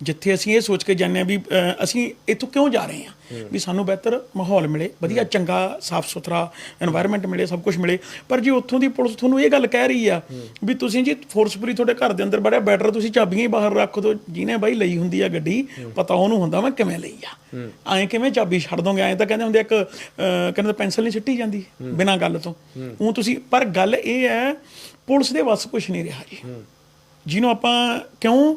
ਜਿੱਥੇ ਅਸੀਂ ਇਹ ਸੋਚ ਕੇ ਜਾਂਦੇ ਆ ਵੀ ਅਸੀਂ ਇੱਥੋਂ ਕਿਉਂ ਜਾ ਰਹੇ ਆ ਵੀ ਸਾਨੂੰ ਬਿਹਤਰ ਮਾਹੌਲ ਮਿਲੇ ਵਧੀਆ ਚੰਗਾ ਸਾਫ਼ ਸੁਥਰਾ এনवायरमेंट ਮਿਲੇ ਸਭ ਕੁਝ ਮਿਲੇ। ਪਰ ਜੇ ਉੱਥੋਂ ਦੀ ਪੁਲਿਸ ਤੁਹਾਨੂੰ ਇਹ ਗੱਲ ਕਹਿ ਰਹੀ ਆ ਵੀ ਤੁਸੀਂ ਜੀ ਫੋਰਸਫੁਲੀ ਤੁਹਾਡੇ ਘਰ ਦੇ ਅੰਦਰ ਬੜਿਆ ਬੈਟਰ ਤੁਸੀਂ ਚਾਬੀਆਂ ਹੀ ਬਾਹਰ ਰੱਖ ਦਿਓ ਜਿਹਨੇ ਬਾਈ ਲਈ ਹੁੰਦੀ ਆ ਗੱਡੀ ਪਤਾ ਉਹਨੂੰ ਹੁੰਦਾ ਮੈਂ ਕਿਵੇਂ ਲਈ ਆ। ਐਂ ਕਿਵੇਂ ਚਾਬੀ ਛੱਡ ਦੋਗੇ? ਐਂ ਤਾਂ ਕਹਿੰਦੇ ਹੁੰਦੇ ਇੱਕ ਕਹਿੰਦੇ ਪੈਨਸਲ ਨਹੀਂ ਛਿੱਟੀ ਜਾਂਦੀ ਬਿਨਾਂ ਗੱਲ ਤੋਂ। ਉਹ ਤੁਸੀਂ ਪਰ ਗੱਲ ਇਹ ਹੈ ਪੁਲਿਸ ਦੇ ਵੱਸ ਕੁਝ ਨਹੀਂ ਰਿਹਾ ਜੀ। ਜਿਹਨੂੰ ਆਪਾਂ ਕਿਉਂ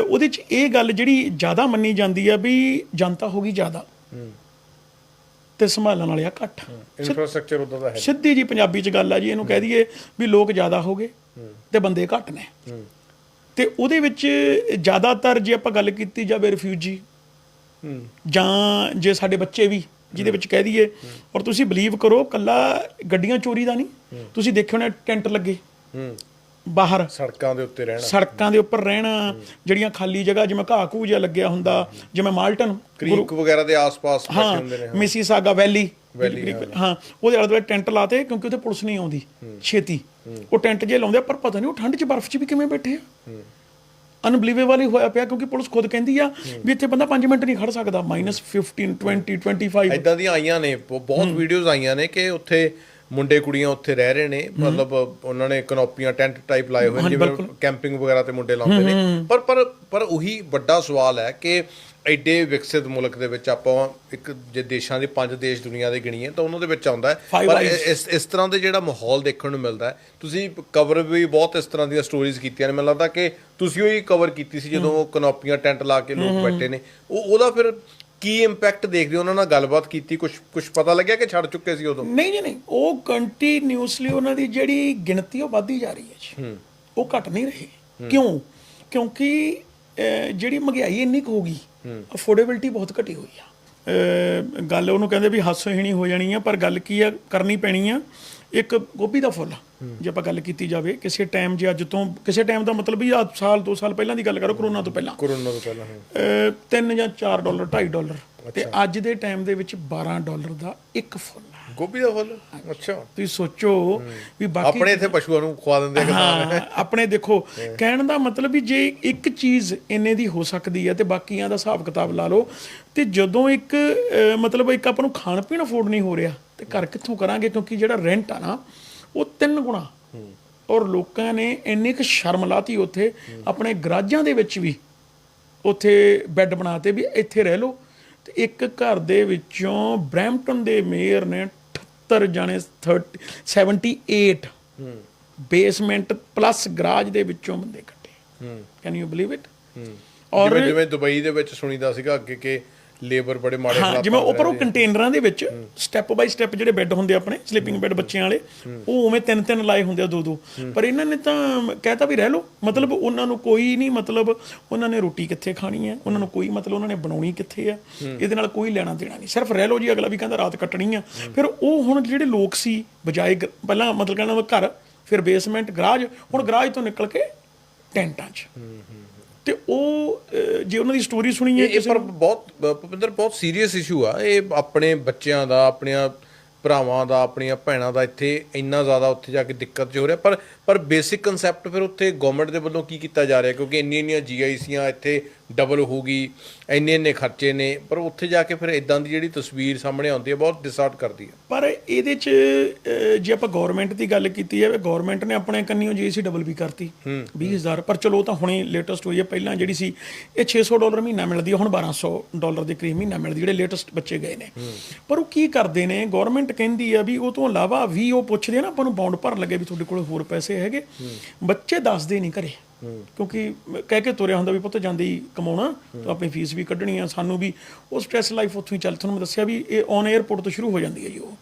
ਉਹਦੇ ਚ ਇਹ ਗੱਲ ਜਿਹੜੀ ਜ਼ਿਆਦਾ ਮੰਨੀ ਜਾਂਦੀ ਆ ਵੀ ਜਨਤਾ ਹੋ ਗਈ ਜ਼ਿਆਦਾ। ਤੇ ਸੰਭਾਲਣ ਵਾਲੇ ਆ ਘੱਟ। ਇਨਫਰਾਸਟ੍ਰਕਚਰ ਉਦਾਂ ਦਾ ਹੈ। ਸਿੱਧੀ ਜੀ ਪੰਜਾਬੀ ਚ ਗੱਲ ਆ ਜੀ ਇਹਨੂੰ ਕਹਿ ਦਈਏ ਵੀ ਲੋਕ ਜ਼ਿਆਦਾ ਹੋ ਗਏ ਤੇ ਬੰਦੇ ਘੱਟ ਨੇ। ਤੇ ਉਹਦੇ ਵਿੱਚ ਜ਼ਿਆਦਾਤਰ ਜੇ ਆਪਾਂ ਗੱਲ ਕੀਤੀ ਜਾਵੇ ਰਿਫਿਊਜੀ ਜਾਂ ਜੇ ਸਾਡੇ ਬੱਚੇ ਵੀ ਜਿਹਦੇ ਵਿੱਚ ਕਹਿ ਦਈਏ ਔਰ ਤੁਸੀਂ ਬਲੀਵ ਕਰੋ ਕੱਲਾ ਗੱਡੀਆਂ ਚੋਰੀ ਦਾ ਨਹੀਂ। ਤੁਸੀਂ ਦੇਖਿਓ ਨਾ ਟੈਂਟ ਲੱਗੇ। ਬਾਹਰ। ਸੜਕਾਂ ਦੇ ਉੱਤੇ ਰਹਿਣਾ। ਸੜਕਾਂ ਦੇ ਉੱਪਰ ਰਹਿਣਾ। ਜਿਹੜੀਆਂ ਖਾਲੀ ਜਗ੍ਹਾ ਜਿਵੇਂ ਘਾਹ ਘੂ ਜਿਹਾ ਲੱਗਿਆ ਹੁੰਦਾ ਜਿਵੇਂ ਮਾਲਟਨ ਕ੍ਰੀਕ ਵਗੈਰਾ ਦੇ ਆਸ-ਪਾਸ ਬੈਠੇ ਹੁੰਦੇ ਨੇ ਮਿਸੀਸਾਗਾ ਵੈਲੀ ਵੈਲੀ, ਹਾਂ। ਉਹਦੇ ਆਲੇ ਦੁਆਲੇ ਟੈਂਟ ਲਾਤੇ ਕਿਉਂਕਿ ਉੱਥੇ ਪੁਲਿਸ ਨਹੀਂ ਆਉਂਦੀ ਛੇਤੀ। ਉਹ ਟੈਂਟ ਜੇ ਲਾਉਂਦੇ ਪਰ ਪਤਾ ਨਹੀਂ ਉਹ ਠੰਡ 'ਚ ਬਰਫ਼ 'ਚ ਵੀ ਕਿਵੇਂ ਬੈਠੇ ਆ। ਅਨਬਲੀਵੇਬਲ ਹੀ ਹੋਇਆ ਪਿਆ ਕਿਉਂਕਿ ਪੁਲਿਸ ਖੁਦ ਕਹਿੰਦੀ ਆ ਵੀ ਇੱਥੇ ਬੰਦਾ 5 ਮਿੰਟ ਨਹੀਂ ਖੜ ਸਕਦਾ। -15 20 25 ਇਦਾਂ ਦੀਆਂ ਆਈਆਂ ਨੇ ਬਹੁਤ ਵੀਡੀਓਜ਼ ਆਈਆਂ ਨੇ ਕਿ ਉੱਥੇ ਮੁੰਡੇ ਕੁੜੀਆਂ ਉੱਥੇ ਰਹਿ ਰਹੇ ਨੇ ਮਤਲਬ ਉਹਨਾਂ ਨੇ ਕਨੋਪੀਆਂ ਟੈਂਟ ਟਾਈਪ ਲਾਏ ਹੋਏ ਜਿਵੇਂ ਕੈਂਪਿੰਗ ਵਗੈਰਾ ਤੇ ਮੁੰਡੇ ਲਾਉਂਦੇ ਨੇ। ਪਰ ਪਰ ਪਰ ਉਹੀ ਵੱਡਾ ਸਵਾਲ ਹੈ ਕਿ ਐਡੇ ਵਿਕਸਿਤ ਮੁਲਕ ਦੇ ਵਿੱਚ ਆਪਾਂ ਇੱਕ ਜੇ ਦੇਸ਼ਾਂ ਦੇ ਪੰਜ ਦੇਸ਼ ਦੁਨੀਆ ਦੇ ਗਿਣੀਏ ਤਾਂ ਉਹਨਾਂ ਦੇ ਵਿੱਚ ਆਉਂਦਾ ਹੈ। ਪਰ ਇਸ ਇਸ ਤਰ੍ਹਾਂ ਦੇ ਜਿਹੜਾ ਮਾਹੌਲ ਦੇਖਣ ਨੂੰ ਮਿਲਦਾ ਹੈ ਤੁਸੀਂ ਕਵਰ ਵੀ ਬਹੁਤ ਇਸ ਤਰ੍ਹਾਂ ਦੀਆਂ ਸਟੋਰੀਜ਼ ਕੀਤੀਆਂ ਨੇ। ਮੈਨੂੰ ਲੱਗਦਾ ਕਿ ਤੁਸੀਂ ਉਹੀ ਕਵਰ ਕੀਤੀ ਸੀ ਜਦੋਂ ਉਹ ਕਨੋਪੀਆਂ ਟੈਂਟ ਲਾ ਕੇ ਲੋਕ ਬੈਠੇ ਨੇ। ਉਹ ਉਹਦਾ ਫਿਰ ਕੀ ਇੰਪੈਕਟ ਦੇਖਦੇ ਹੋ? ਉਹਨਾਂ ਨਾਲ ਗੱਲਬਾਤ ਕੀਤੀ ਕੁਝ ਕੁਝ ਪਤਾ ਲੱਗਿਆ ਕਿ ਛੱਡ ਚੁੱਕੇ ਸੀ ਉਦੋਂ? ਨਹੀਂ ਜੀ ਨਹੀਂ। ਉਹ ਕੰਟੀਨਿਊਸਲੀ ਉਹਨਾਂ ਦੀ ਜਿਹੜੀ ਗਿਣਤੀ ਉਹ ਵੱਧਦੀ ਜਾ ਰਹੀ ਹੈ ਜੀ। ਉਹ ਘਟ ਨਹੀਂ ਰਹੀ। ਕਿਉਂ? ਕਿਉਂਕਿ ਜਿਹੜੀ ਮਹਿੰਗਾਈ ਇੰਨੀ ਕੁ ਹੋ ਗਈ ਅਫੋਰਡੇਬਿਲਟੀ ਬਹੁਤ ਘਟੀ ਹੋਈ ਆ। ਗੱਲ ਉਹਨੂੰ ਕਹਿੰਦੇ ਵੀ ਹਾਸੋਹੀਣੀ ਹੋ ਜਾਣੀ ਆ ਪਰ ਗੱਲ ਕੀ ਆ ਕਰਨੀ ਪੈਣੀ ਆ। ਇੱਕ ਗੋਭੀ ਦਾ ਫੁੱਲ ਜੇ ਆਪਾਂ ਗੱਲ ਕੀਤੀ ਜਾਵੇ ਕਿਸੇ ਟਾਈਮ ਜੇ ਅੱਜ ਤੋਂ ਕਿਸੇ ਟਾਈਮ ਦਾ ਮਤਲਬ ਵੀ ਆ ਸਾਲ 2 ਸਾਲ ਪਹਿਲਾਂ ਦੀ ਗੱਲ ਕਰੋ ਕਰੋਨਾ ਤੋਂ ਪਹਿਲਾਂ। ਕਰੋਨਾ ਤੋਂ ਪਹਿਲਾਂ ਹਾਂ। ਜਾਂ 4 ਡਾਲਰ 2.5 ਡਾਲਰ। ਤੇ ਅੱਜ ਦੇ ਟਾਈਮ ਦੇ ਵਿੱਚ 12 ਡਾਲਰ ਦਾ ਇੱਕ ਫੁੱਲ ਗੋਭੀ ਦਾ ਫੁੱਲ? ਅੱਛਾ। ਤੁਸੀਂ ਸੋਚੋ ਵੀ ਬਾਕੀ ਆਪਣੇ ਇੱਥੇ ਪਸ਼ੂਆਂ ਨੂੰ ਖਵਾ ਦਿੰਦੇ ਹਾਂ ਆਪਣੇ ਦੇਖੋ ਕਹਿਣ ਦਾ ਮਤਲਬ ਵੀ ਜੇ ਇੱਕ ਚੀਜ਼ ਇੰਨੇ ਦੀ ਹੋ ਸਕਦੀ ਹੈ ਤੇ ਬਾਕੀਆਂ ਦਾ ਹਿਸਾਬ ਕਿਤਾਬ ਲਾ ਲਓ ਤੇ ਜਦੋਂ ਇੱਕ ਮਤਲਬ ਇੱਕ ਆਪਾਂ ਨੂੰ ਖਾਣ ਪੀਣ ਅਫੋਰਡ ਨਹੀਂ ਹੋ ਰਿਹਾ ਤੇ ਘਰ ਕਿੱਥੋਂ ਕਰਾਂਗੇ? ਕਿਉਂਕਿ ਜਿਹੜਾ ਰੈਂਟ ਆ ਨਾ ਉਹ ਤਿੰਨ ਗੁਣਾ। ਔਰ ਲੋਕਾਂ ਨੇ ਇੰਨੀ ਕੁ ਸ਼ਰਮ ਲਾਤੀ ਉੱਥੇ। ਆਪਣੇ ਗਰਾਜਾਂ ਦੇ ਵਿੱਚ ਵੀ ਉੱਥੇ ਬੈੱਡ ਬਣਾਤੇ ਵੀ ਇੱਥੇ ਰਹਿ ਲਓ। ਤੇ ਇੱਕ ਘਰ ਦੇ ਵਿੱਚੋਂ ਬ੍ਰੈਂਪਟਨ ਦੇ ਮੇਅਰ ਨੇ 78 ਜਾਣੇ 30 78 ਬੇਸਮੈਂਟ ਪਲੱਸ ਗਰਾਜ ਦੇ ਵਿੱਚੋਂ ਬੰਦੇ ਕੱਢੇ ਕੈਨ ਯੂ ਬਲੀਵ ਇਟ ਔਰ ਜਿਵੇਂ ਜਿਵੇਂ ਦੁਬਈ ਦੇ ਵਿੱਚ ਸੁਣੀਦਾ ਸੀਗਾ ਅੱਗੇ ਕਿ ਲੇਬਰ ਬੜੇ ਮਾੜੇ ਹਾਂ ਜਿਵੇਂ ਉੱਪਰ ਉਹ ਕੰਟੇਨਰਾਂ ਦੇ ਵਿੱਚ ਸਟੈਪ ਬਾਈ ਸਟੈਪ ਜਿਹੜੇ ਬੈੱਡ ਹੁੰਦੇ ਆਪਣੇ ਸਲੀਪਿੰਗ ਬੈੱਡ ਬੱਚਿਆਂ ਵਾਲੇ ਉਹ ਉਵੇਂ ਤਿੰਨ ਤਿੰਨ ਲਾਏ ਹੁੰਦੇ ਆ ਦੋ ਦੋ। ਪਰ ਇਹਨਾਂ ਨੇ ਤਾਂ ਕਹਿਤਾ ਵੀ ਰਹਿ ਲਓ ਮਤਲਬ ਉਹਨਾਂ ਨੂੰ ਕੋਈ ਨਹੀਂ ਮਤਲਬ ਉਹਨਾਂ ਨੇ ਰੋਟੀ ਕਿੱਥੇ ਖਾਣੀ ਹੈ ਉਹਨਾਂ ਨੂੰ ਕੋਈ ਮਤਲਬ ਉਹਨਾਂ ਨੇ ਬਣਾਉਣੀ ਕਿੱਥੇ ਆ ਇਹਦੇ ਨਾਲ ਕੋਈ ਲੈਣਾ ਦੇਣਾ ਨਹੀਂ। ਸਿਰਫ ਰਹਿ ਲਓ ਜੀ ਅਗਲਾ ਵੀ ਕਹਿੰਦਾ ਰਾਤ ਕੱਟਣੀ ਆ। ਫਿਰ ਉਹ ਹੁਣ ਜਿਹੜੇ ਲੋਕ ਸੀ ਬਜਾਏ ਪਹਿਲਾਂ ਮਤਲਬ ਕਹਿੰਦਾ ਘਰ ਫਿਰ ਬੇਸਮੈਂਟ ਗਰਾਜ ਹੁਣ ਗਰਾਜ ਤੋਂ ਨਿਕਲ ਕੇ ਟੈਂਟਾਂ 'ਚ। ਤੇ ਉਹ ਜੇ ਉਹਨਾਂ ਦੀ ਸਟੋਰੀ ਸੁਣੀ ਹੈ ਇਹ ਪਰ ਬਹੁਤ ਭੁਪਿੰਦਰ ਬਹੁਤ ਸੀਰੀਅਸ ਇਸ਼ੂ ਆ। ਇਹ ਆਪਣੇ ਬੱਚਿਆਂ ਦਾ ਆਪਣੀਆਂ ਭਰਾਵਾਂ ਦਾ ਆਪਣੀਆਂ ਭੈਣਾਂ ਦਾ ਇੱਥੇ ਇੰਨਾ ਜ਼ਿਆਦਾ ਉੱਥੇ ਜਾ ਕੇ ਦਿੱਕਤ ਹੋ ਰਿਹਾ। ਪਰ ਪਰ ਬੇਸਿਕ ਕਨਸੈਪਟ ਫਿਰ ਉੱਥੇ ਗਵਰਨਮੈਂਟ ਦੇ ਵੱਲੋਂ ਕੀ ਕੀਤਾ ਜਾ ਰਿਹਾ? ਕਿਉਂਕਿ ਇੰਨੀਆਂ ਇੰਨੀਆਂ ਜੀਆਈਸੀਆਂ ਇੱਥੇ ਡਬਲ ਹੋ ਗਈ ਇੰਨੇ ਇੰਨੇ ਖਰਚੇ ਨੇ ਪਰ ਉੱਥੇ ਜਾ ਕੇ ਫਿਰ ਇਦਾਂ ਦੀ ਜਿਹੜੀ ਤਸਵੀਰ ਸਾਹਮਣੇ ਆਉਂਦੀ ਹੈ ਬਹੁਤ ਡਿਸਆਰਟ ਕਰਦੀ ਹੈ। ਪਰ ਇਹਦੇ ਚ ਜੇ ਆਪਾਂ ਗਵਰਨਮੈਂਟ ਦੀ ਗੱਲ ਕੀਤੀ ਹੈ ਗਵਰਨਮੈਂਟ ਨੇ ਆਪਣੇ ਕੰਨਿਓ ਜੀਸੀ ਡਬਲ ਵੀ ਕਰਤੀ 20000 ਪਰ ਚਲੋ ਤਾਂ ਹੁਣੇ ਲੇਟੈਸਟ ਹੋਈ ਹੈ ਪਹਿਲਾਂ ਜਿਹੜੀ ਸੀ ਇਹ 600 ਡਾਲਰ ਮਹੀਨਾ ਮਿਲਦੀ ਹੈ ਹੁਣ 1200 ਡਾਲਰ ਦੇ ਕਰੀਬ ਮਹੀਨਾ ਮਿਲਦੀ ਜਿਹੜੇ ਲੇਟੈਸਟ ਬੱਚੇ ਗਏ ਨੇ। ਪਰ ਉਹ ਕੀ ਕਰਦੇ ਨੇ ਗਵਰਨਮੈਂਟ ਕਹਿੰਦੀ ਆ ਵੀ ਉਹ ਤੋਂ ਇਲਾਵਾ ਵੀ ਉਹ ਪੁੱਛਦੇ ਆ ਨਾ ਆਪਾਂ ਨੂੰ ਬੌਂਡ ਭਰਨ ਲੱਗੇ ਵੀ ਤੁਹਾਡੇ ਕੋਲ ਹੋਰ ਪੈਸੇ ਹੈਗੇ। ਬੱਚੇ ਦੱਸਦੇ ਨਹੀਂ ਘਰੇ। ਕਿਉਂਕਿ ਕਹਿ ਕੇ ਤੁਰਿਆ ਹੁੰਦਾ ਵੀ ਪੁੱਤ ਜਾਂਦੇ ਹੀ ਕਮਾਉਣਾ, ਤਾਂ ਆਪਣੀ ਫੀਸ ਵੀ ਕੱਢਣੀ ਆ, ਸਾਨੂੰ ਵੀ ਉਹ ਸਟ੍ਰੈਸ ਲਾਈਫ ਉੱਥੋਂ ਹੀ ਚੱਲ, ਤੁਹਾਨੂੰ ਮੈਂ ਦੱਸਿਆ ਵੀ ਇਹ ਔਨ 에ਅਰਪੋਰਟ ਤੋਂ ਸ਼ੁਰੂ ਹੋ ਜਾਂਦੀ ਹੈ ਜੀ ਉਹ।